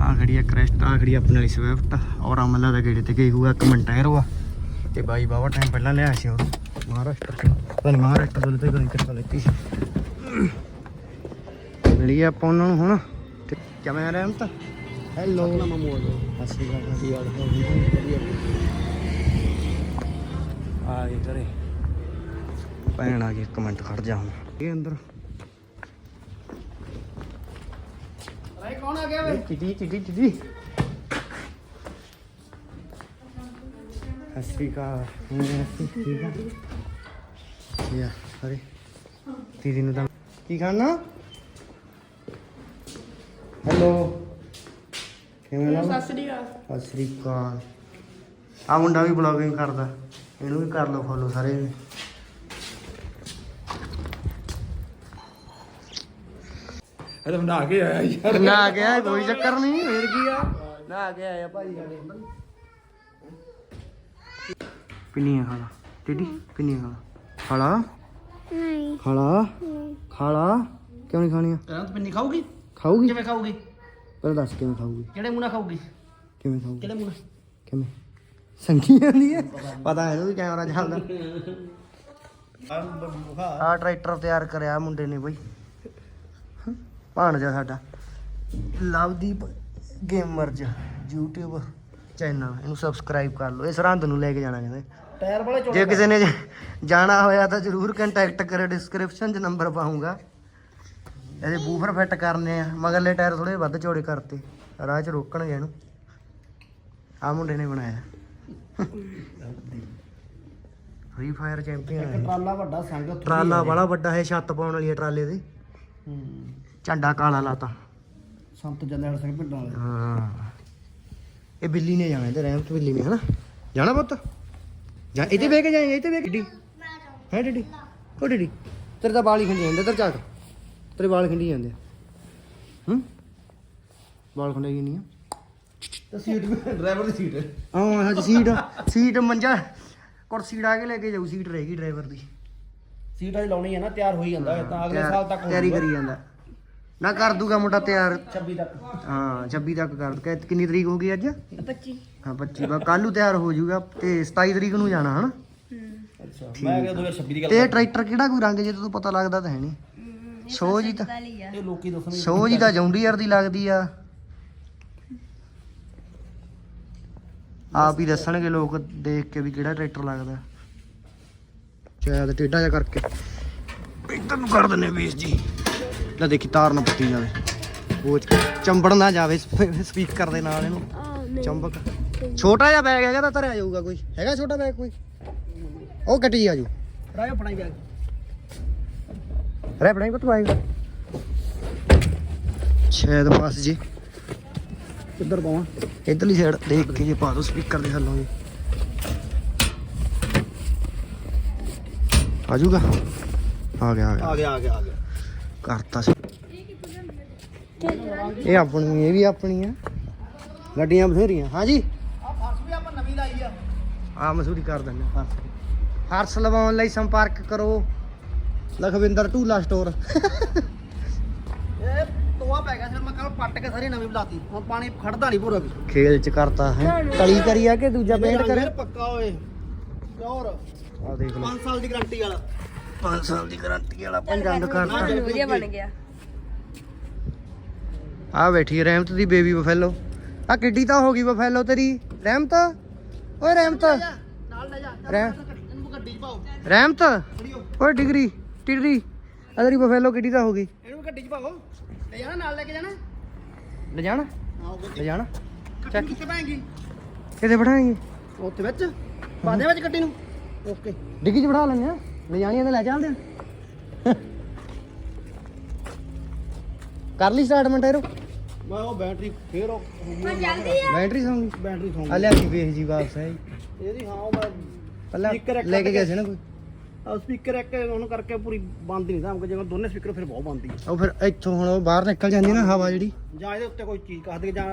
ਆ ਖੜੀ ਆ ਕ੍ਰੈਸਟ ਆ ਖੜੀ ਆਪਣੇ ਵਾਲੀ ਸਵਿਫਟ ਔਰ ਅਮਲਾ ਦਾ ਗੇੜੇ ਤੇ ਗਈ ਹੋਇਆ ਇੱਕ ਮਿੰਟਾਇਰ ਵਾ ਤੇ ਬਾਈ ਬਾਵਾ ਟਾਈਮ ਪਹਿਲਾਂ ਲਿਆ ਸੀ ਉਹ। ਮਹਾਰਾਸ਼ਟਰ ਤੋਂ। ਨੀ ਮਹਾਰਾਸ਼ਟਰ ਤੋਂ ਲਿੱਤੇ ਗਈ ਕਿੱਥੋਂ ਲਿੱਤੀ ਸੀ। ਮਿਲੀ ਆਪਾਂ ਉਹਨਾਂ ਨੂੰ ਹੁਣ। ਤੇ ਕਿਵੇਂ ਆ ਰਹਿਮਤ? ਹੈਲੋ ਅਸੀਂ ਗੱਲ ਆ ਗਏ ਘਰੇ ਭੈਣ ਆ ਗਈ ਇੱਕ ਮਿੰਟ ਖੜ ਜਾ ਹੁਣ ਇਹ ਅੰਦਰ ਕੌਣ ਆ ਗਿਆ ਵੇ ਚਿੱਟੀ ਚਿੱਟੀ ਚਿੱਟੀ ਅਸਰੀਕਾ ਠੀਕ ਆ ਯਾ ਅਰੇ ਦੀਦੀ ਨੂੰ ਤਾਂ ਕੀ ਖਾਣਾ ਹੈਲੋ ਕਿਵੇਂ ਨਾ ਸਤਿ ਸ੍ਰੀ ਅਕਾਲ ਅਸਰੀਕਾ ਆ ਮੁੰਡਾ ਵੀ ਬਲੌਗਿੰਗ ਕਰਦਾ ਇਹਨੂੰ ਵੀ ਕਰ ਲਓ ਫੋਲੋ ਸਾਰੇ। ਵੀ। ਇਹ ਤਾਂ ਬਣਾ ਕੇ ਆਇਆ ਯਾਰ। ਨਾ ਗਿਆ ਕੋਈ ਚੱਕਰ ਨਹੀਂ ਫੇਰ ਕੀ ਆ? ਨਾ ਗਿਆ ਆ ਭਾਈ ਸਾਡੇ। ਪਿੰਨੀਆਂ ਖਾਲਾ ਟਿੱਡੀ ਪਿੰਨੀਆਂ ਖਾਲਾ ਖਾਲਾ? ਨਹੀਂ। ਖਾਲਾ? ਖਾਲਾ? ਕਿਉਂ ਨਹੀਂ ਖਾਣੀਆਂ? ਤੂੰ ਪਿੰਨੀ ਖਾਊਗੀ? ਖਾਊਗੀ। ਕਿਵੇਂ ਖਾਊਗੀ? ਪਹਿਲਾਂ ਦੱਸ ਕਿਵੇਂ ਖਾਊਗੀ? ਕਿਹੜੇ ਮੂੰਹ ਨਾਲ ਖਾਊਗੀ? ਕਿਵੇਂ ਖਾਊਗੀ? ਕਿਹੜੇ ਮੂੰਹ ਨਾਲ? ਕਿਵੇਂ? ਸੰਗੀ ਜਾਂਦੀ ਹੈ ਪਤਾ ਇਹਨੂੰ ਵੀ ਕੈਮਰਾ ਚੱਲਦਾ। ਆ ਟਰੈਕਟਰ ਤਿਆਰ ਕਰਿਆ ਮੁੰਡੇ ਨੇ ਬਈ। ਭਾਣਜਾ ਸਾਡਾ। ਲਵਦੀਪ ਗੇਮਰ ਜ YouTube ਚੈਨਲ ਇਹਨੂੰ ਸਬਸਕ੍ਰਾਈਬ ਕਰ ਲਓ। ਇਹ ਸਰਹੰਦ ਨੂੰ ਲੈ ਕੇ ਜਾਣਾ ਕਹਿੰਦੇ। ਟਾਇਰ ਵਾਲੇ ਜੇ ਕਿਸੇ ਨੇ ਜ- ਜਾਣਾ ਹੋਇਆ ਤਾਂ ਜਰੂਰ ਕੰਟੈਕਟ ਕਰੇ ਡਿਸਕ੍ਰਿਪਸ਼ਨ 'ਚ ਨੰਬਰ ਪਾਉਂਗਾ ਇਹਦੇ ਬੂਫਰ ਫਿੱਟ ਕਰਨੇ ਆ। ਮਗਰਲੇ ਟਾਇਰ ਥੋੜੇ ਵੱਧ ਚੌੜੇ ਕਰਤੇ। ਰਾਹ 'ਚ ਰੋਕਣਗੇ ਇਹਨੂੰ। ਆ ਮੁੰਡੇ ਨੇ ਬਣਾਇਆ। ਫ੍ਰੀ ਫਾਇਰ ਚੈਂਪੀਅਨ ਟਰਾਲਾ ਵੱਡਾ ਸੰਗ ਟਰਾਲਾ ਬੜਾ ਵੱਡਾ ਹੈ ਛੱਤ ਪਾਉਣ ਵਾਲੀ ਹੈ ਟਰਾਲੇ ਦੀ। ਝੰਡਾ ਕਾਲਾ ਲਾਤਾ। ਸੰਤ ਜਨਰਲ ਸਿੰਘ ਪਿੰਡਾਂ ਵਾਲੇ। ਹਾਂ। ਇਹ ਬਿੱਲੀ ਨੇ ਜਾਣਾ ਤੇ ਰਹਿਮਤ ਬਿੱਲੀ ਨੇ ਹਨਾ? ਜਾਣਾ ਪੁੱਤ? ਜਾ ਇੱਥੇ ਬਹਿ ਕੇ ਜਾਏਂਗੇ ਇੱਥੇ ਬਹਿ ਕੇ। ਡੀ ਹੈ ਡਿਡੀ? ਉਹ ਡਿਡੀ ਤੇਰੇ ਤਾਂ ਵਾਲ ਹੀ ਖੰਡੀ ਜਾਂਦੇ ਇੱਧਰ ਝਾਕ। ਤੇਰੇ ਵਾਲ ਖੰਡੀ ਜਾਂਦੇ ਆ। ਹੂੰ? ਵਾਲ ਖੰਡਾਈ ਨਹੀਂ ਆ ਤੇ ਸੀਟ ਡਰਾਈਵਰ ਦੀ ਸੀਟ। ਹੈ ਹਾਂ ਹਾਂ ਸੀਟ ਸੀਟ ਮੰਜਾ। ਕੁਰਸੀ ਡਾ ਕੇ ਲੈ ਕੇ ਜਾਊ ਸੀਟ ਰਹੇਗੀ ਡਰਾਈਵਰ ਦੀ। ਸੀਟ ਅਜ ਲਾਉਣੀ ਹੈ ਨਾ ਤਿਆਰ ਹੋਈ ਜਾਂਦਾ ਤਾਂ ਅਗਲੇ ਤਿਆਰ- ਸਾਲ ਤੱਕ ਹੋ ਤਿਆਰੀ ਜਾਊਗਾ। ਕਰੀ ਜਾਂਦਾ। ਨਾ ਕਰ ਦੂਗਾ ਮੁੰਡਾ ਤਿਆਰ। 26 ਤੱਕ। ਹਾਂ 26 ਤੱਕ ਕਰ ਦੂਗਾ ਕਿੰਨੀ ਤਰੀਕ ਹੋ ਗਈ ਅੱਜ? 25 ਹਾਂ 25 ਬਾ ਕੱਲ ਨੂੰ ਤਿਆਰ ਹੋ ਜਾਊਗਾ ਤੇ 27 ਤਰੀਕ ਨੂੰ ਜਾਣਾ ਹਨਾ? ਅੱਛਾ ਮੈਂ ਕਿਹਾ 2026 ਦੀ ਗੱਲ ਤੇ ਇਹ ਟਰੈਕਟਰ ਕਿਹੜਾ ਕੋਈ ਰੰਗ ਜੇ ਤੋਂ ਪਤਾ ਲੱਗਦਾ ਤਾਂ ਹੈ ਨਹੀਂ ਸੋ ਜੀ ਤਾਂ ਇਹ ਲੋਕੀ ਦੱਸਣਗੇ। ਸੋ ਜੀ ਤਾਂ ਜੌਂਡੀਅਰ ਦੀ ਲੱਗਦੀ ਆ। ਆਪ ਹੀ ਦੱਸਣਗੇ ਲੋਕ ਦੇਖ ਕੇ ਵੀ ਕਿਹੜਾ ਟਰੈਕਟਰ ਲੱਗਦਾ। ਚਾਹ ਟੇਢਾ ਜਿਹਾ ਕਰਕੇ। ਇੱਧਰ ਨੂੰ ਕਰ ਦਿੰਨੇ ਵੀਸ ਜੀ। ਲੈ ਦੇਖੀ ਤਾਰ ਨਾ ਪੱਟੀ ਜਾਵੇ। ਉਹ ਚੰਬੜ ਨਾ ਜਾਵੇ ਸਪੀਕਰ ਦੇ ਨਾਲ ਇਹਨੂੰ। ਚੰਬਕ ਛੋਟਾ ਜਿਹਾ ਬੈਗ ਹੈਗਾ ਤਾਂ ਧਰਿਆ ਜਾਊਗਾ ਕੋਈ। ਹੈਗਾ ਛੋਟਾ ਬੈਗ ਕੋਈ? ਉਹ ਕੱਟੀ ਆ ਜੂ। ਰਾਇਓ ਬਣਾਈ ਗਿਆ ਰਹਿ ਬਣਾਈ ਕੋ ਤੂੰ ਆਏਗਾ ਸ਼ਾਇਦ ਫਸ ਜੇ। ਕਿੱਧਰ ਪਾਵਾਂ? ਇਧਰਲੀ ਸਾਈਡ ਦੇਖ ਕੇ ਜੇ ਪਾ ਦੋ ਸਪੀਕਰ ਦੇ ਥੱਲੋਂ ਜੀ ਆ ਜਾਊਗਾ? ਆ ਗਿਆ ਆ ਗਿਆ। ਆ ਗਿਆ ਆ ਗਿਆ ਕਰਤਾ ਸੀ। ਇਹ ਆਪਣੀ ਇਹ ਵੀ ਆਪਣੀ ਆ। ਗੱਡੀਆਂ ਬਥੇਰੀਆਂ। ਹਾਂਜੀ ਆ ਫਰਸ਼ ਵੀ ਆਪਾਂ ਨਵੀਂ ਲਾਈ ਆ। ਆ ਮਸੂਰੀ ਕਰ ਦਿੰਦੇ ਫਰਸ਼ ਫਰਸ਼ ਲਵਾਉਣ ਲਈ ਸੰਪਰਕ ਕਰੋ। ਲਖਵਿੰਦਰ ਢੂਲਾ ਸਟੋਰ ਇਹ ਟੋਆ ਪੈ ਗਿਆ ਫਿਰ ਮੈਂ ਕੱਲ ਪੱਟ ਕੇ ਸਾਰੀ ਨਵੀਂ ਬਲਾਤੀ ਹੁਣ ਪਾਣੀ ਖੜਦਾ ਨਹੀਂ ਪੂਰਾ ਵੀ। ਖੇਲ ਚ ਕਰਤਾ ਹੈ। ਕਲੀ ਕਰੀ ਆ ਕਿ ਦੂਜਾ ਪੇਂਟ ਰੰਗ ਕਰੇ? ਫਿਰ ਪੱਕਾ ਓਏ ਹੋਰ ਆ ਦੇਖ ਲਓ। 5 ਸਾਲ ਦੀ ਗਾਰੰਟੀ ਵਾਲਾ। 5 ਸਾਲ ਦੀ ਗਾਰੰਟੀ ਵਾਲਾ ਪੰਜੰਗ ਕਰਤਾ। ਵਧੀਆ ਬਣ ਗਿਆ। ਆ ਬੈਠੀ ਹੈ ਰਹਿਮਤ ਦੀ ਬੇਬੀ ਬਫੈਲੋ। ਆ ਕਿੱਡੀ ਤਾਂ ਹੋ ਗਈ ਬਫੈਲੋ ਤੇਰੀ। ਰਹਿਮਤ? ਓਏ ਰਹਿਮਤ। ਨਾਲ ਲੈ ਜਾ ਰਹਿ- ਇਹਨੂੰ ਗੱਡੀ 'ਚ ਪਾਓ। ਰਹਿਮਤ? ਖੜੀਓ ਓਏ ਡਿਗਰੀ ਟਿਡਰੀ ਆ ਤੇਰੀ ਬਫੈਲੋ ਕਿੱਡੀ ਤਾਂ ਹੋ ਗਈ। ਇਹਨੂੰ ਗੱਡੀ 'ਚ ਪਾਓ। ਲੈ ਜਾਣਾ ਨਾਲ ਲੈ ਕੇ ਜਾਣਾ। ਲੈ ਜਾਣਾ ਲੈ ਜਾਣਾ ਚੱਕ। ਕਿੱਥੇ ਪਾਏਗੀ ਕਿਤੇ ਬਿਠਾਏਂਗੇ? ਉੱਥੇ ਵਿੱਚ। ਪਾ ਦੇ ਵਿੱਚ ਗੱਡੀ ਨੂੰ। ਓਕੇ। ਡਿੱਗੀ ਚ ਬਿਠਾ ਲੈਂਦੇ ਆ। ਲੈ ਜਾਣੀ ਤਾਂ ਲੈ ਚੱਲਦੇ ਆ। ਕਰ ਲਈ ਸਟਾਰਟ ਮੰਟੇਰੋ ਮੈਂ ਉਹ ਬੈਟਰੀ ਫੇਰ ਉਹ ਬੈਟਰੀ ਸੌਂਗੀ ਬੈਟਰੀ ਸੌਂ ਆ ਲਿਆ ਕੀ ਵੇਖ ਜੀ ਵਾਪਸ ਹੈ ਇਹਦੀ ਹਾਂ ਉਹ ਮੈਂ ਪਹਿਲਾਂ ਲੈ ਕੇ ਗਏ ਸੀ ਨਾ ਕੋਈ। ਆ ਸਪੀਕਰ ਇੱਕ ਉਹਨੂੰ ਕਰਕੇ ਪੂਰੀ ਬੰਦ ਨਹੀਂ ਸਾਂ ਜਿਵੇਂ ਦੋਨੇ ਸਪੀਕਰ ਫਿਰ ਬਹੁਤ ਬੰਦੀ ਉਹ ਫਿਰ ਇੱਥੋਂ ਹੁਣ ਉਹ ਬਾਹਰ ਨਿਕਲ ਜਾਂਦੀ ਨਾ ਹਵਾ ਜਿਹੜੀ। ਜਾਂ ਇਹਦੇ ਉੱਤੇ ਕੋਈ ਚੀਜ਼ ਕੱਸ ਦੇ ਜਾਂ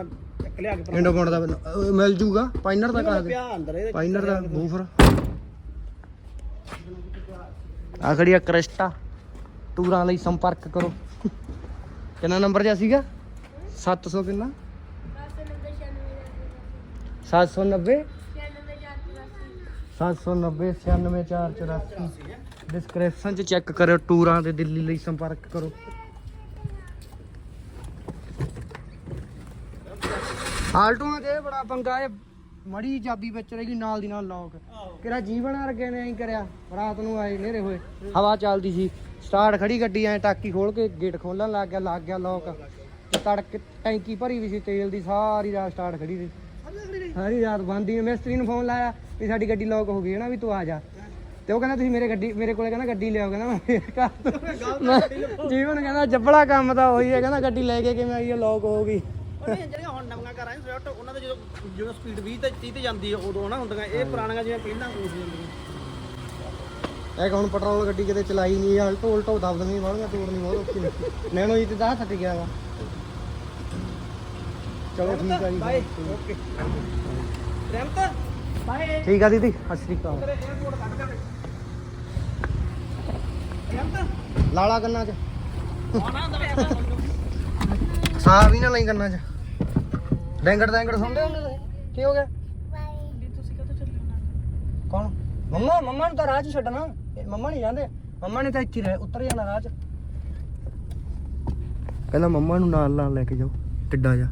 ਇੱਕ ਲਿਆ ਕੇ ਇੰਡੋ ਪੁੰਡ ਦਾ ਅਹ ਮਿਲ ਜੂਗਾ ਪਾਈਨਰ ਦਾ ਕਹਾ ਦੇ ਪਿਆ ਅੰਦਰ ਇਹਦੇ ਪਾਈਨਰ ਦਾ ਬੂਫਰ। ਆ ਖੜੀ ਆ ਕ੍ਰਿਸਟਾ। ਟੂਰਾਂ ਲਈ ਸੰਪਰਕ ਕਰੋ। ਕਿੰਨਾ ਨੰਬਰ ਜਿਹਾ ਸੀਗਾ? 700 ਕਿੰਨਾ? 790 790 96484 ਡਿਸਕ੍ਰਿਪਸ਼ਨ ਚ ਚੈੱਕ ਕਰਿਓ, ਟੂਰਾਂ ਦੇ ਦਿੱਲੀ ਲਈ ਸੰਪਰਕ ਕਰੋ। ਆਲਟੋਆਂ ਤੇ ਬੜਾ ਪੰਗਾ ਇਹ ਮੜੀ ਚਾਬੀ ਵਿੱਚ ਰਹੀ ਨਾਲ ਦੀ ਨਾਲ ਲੌਕ ਕਿਹੜਾ ਜੀਵਨ ਵਰਗੇ ਨੇ ਐਂ ਕਰਿਆ। ਰਾਤ ਨੂੰ ਆਏ ਨੇਰੇ ਹੋਏ। ਹਵਾ ਚੱਲਦੀ ਸੀ। ਸਟਾਰਟ ਖੜੀ ਗੱਡੀ ਐ ਟਾਕੀ ਖੋਲ ਕੇ ਗੇਟ ਖੋਲਣ ਲੱਗ ਗਿਆ ਲੱਗ ਗਿਆ ਲੌਕ ਤੇ ਤੜਕ, ਟੈਂਕੀ ਭਰੀ ਵੀ ਸੀ, ਤੇਲ ਦੀ ਸਾਰੀ ਰਾਤ ਸਟਾਰਟ ਖੜੀ ਸੀ। ਸਾਰੀ ਰਾਤ ਬੰਦੀ ਨੇ ਮਿਸਤਰੀ ਨੂੰ ਫੋਨ ਲਾਇਆ ਵੀ ਸਾਡੀ ਗੱਡੀ ਲੌਕ ਹੋ ਗਈ ਹੈ ਨਾ ਵੀ ਤੂੰ ਆ ਜਾ। ਤੇ ਉਹ ਕਹਿੰਦਾ ਤੁਸੀਂ ਮੇਰੇ ਗੱਡੀ ਮੇਰੇ ਕੋਲੇ ਕਹਿੰਦਾ ਗੱਡੀ ਲਿਆਓ। ਕਹਿੰਦਾ ਮੈਂ ਫੇਰ ਕਰ ਦੂੰ। ਮੈਂ- ਜੀਵਨ ਕਹਿੰਦਾ ਜੱਬੜਾ ਕੰਮ ਤਾਂ ਉਹੀ ਹੈ। ਕਹਿੰਦਾ ਗੱਡੀ ਲੈ ਕੇ ਕਿਵੇਂ ਆਈ ਹੈ ਲੌਕ ਹੋ ਗਈ। ਉਹਨੇ ਜਿਹੜੀਆਂ ਹੁਣ ਨਵੀਆਂ ਕਾਰਾਂ ਸਵਿਫਟ ਉਹਨਾਂ ਦੇ ਜਦੋਂ ਜਦੋਂ ਸਪੀਡ 20 ਤੇ 30 ਤੇ ਜਾਂਦੀ ਹੈ ਉਦੋਂ ਨਾ ਹੁੰਦੀਆਂ ਇਹ ਪੁਰਾਣੀਆਂ ਜਿਵੇਂ ਪਹਿਲਾਂ ਉਸ ਜਾਂਦੀਆਂ ਇਹ ਹੁਣ ਪੈਟਰੋਲ ਗੱਡੀ ਕਿਤੇ ਚਲਾਈ ਨਹੀਂ ਅਲਟੋ ਉਲਟੋ ਦਬ ਦਵੀਂ ਵਾਲੀਆਂ ਤੋੜਨੀ ਬਹੁਤ ਔਖੀ ਨੇ ਨੈਣੋ ਜੀ ਤੇ ਦਾ ਥੱਕ ਗਿਆ ਵਾ। ਚਲੋ ਠੀਕ ਆ ਜੀ ਓਕੇ। ਰਹਿਮਤ ਬਾਏ। ਠੀਕ ਆ ਦੀਦੀ ਸਤਿ ਸ਼੍ਰੀ ਅਕਾਲ। ਲਾਲਾ ਕੰਨਾਂ ਚ। ਸਾਹ ਵੀ ਨਾ ਲਈ ਕੰਨਾਂ ਚ। ਡੈਂਗੜ ਡੈਂਗੜ ਸੁਣਦੇ ਹੁੰਦੇ ਤੁਸੀਂ? ਕੀ ਹੋ ਗਿਆ? ਕੌਣ? ਮੰਮਾ ਮੰਮਾ ਨੂੰ ਤਾਂ ਰਾਹ ਚ ਛੱਡਣਾ। ਮੰਮਾ ਨਹੀਂ ਜਾਂਦੇ। ਮੰਮਾ ਨੇ ਤਾਂ ਇੱਥੇ ਰਹਿ ਉੱਤਰ ਜਾਣਾ ਰਾਹ ਚ। ਕਹਿੰਦਾ ਮੰਮਾ ਨੂੰ ਨਾਲ ਨਾਲ ਲੈ ਕੇ ਜਾਓ। ਟਿੱਡਾ ਜਾ।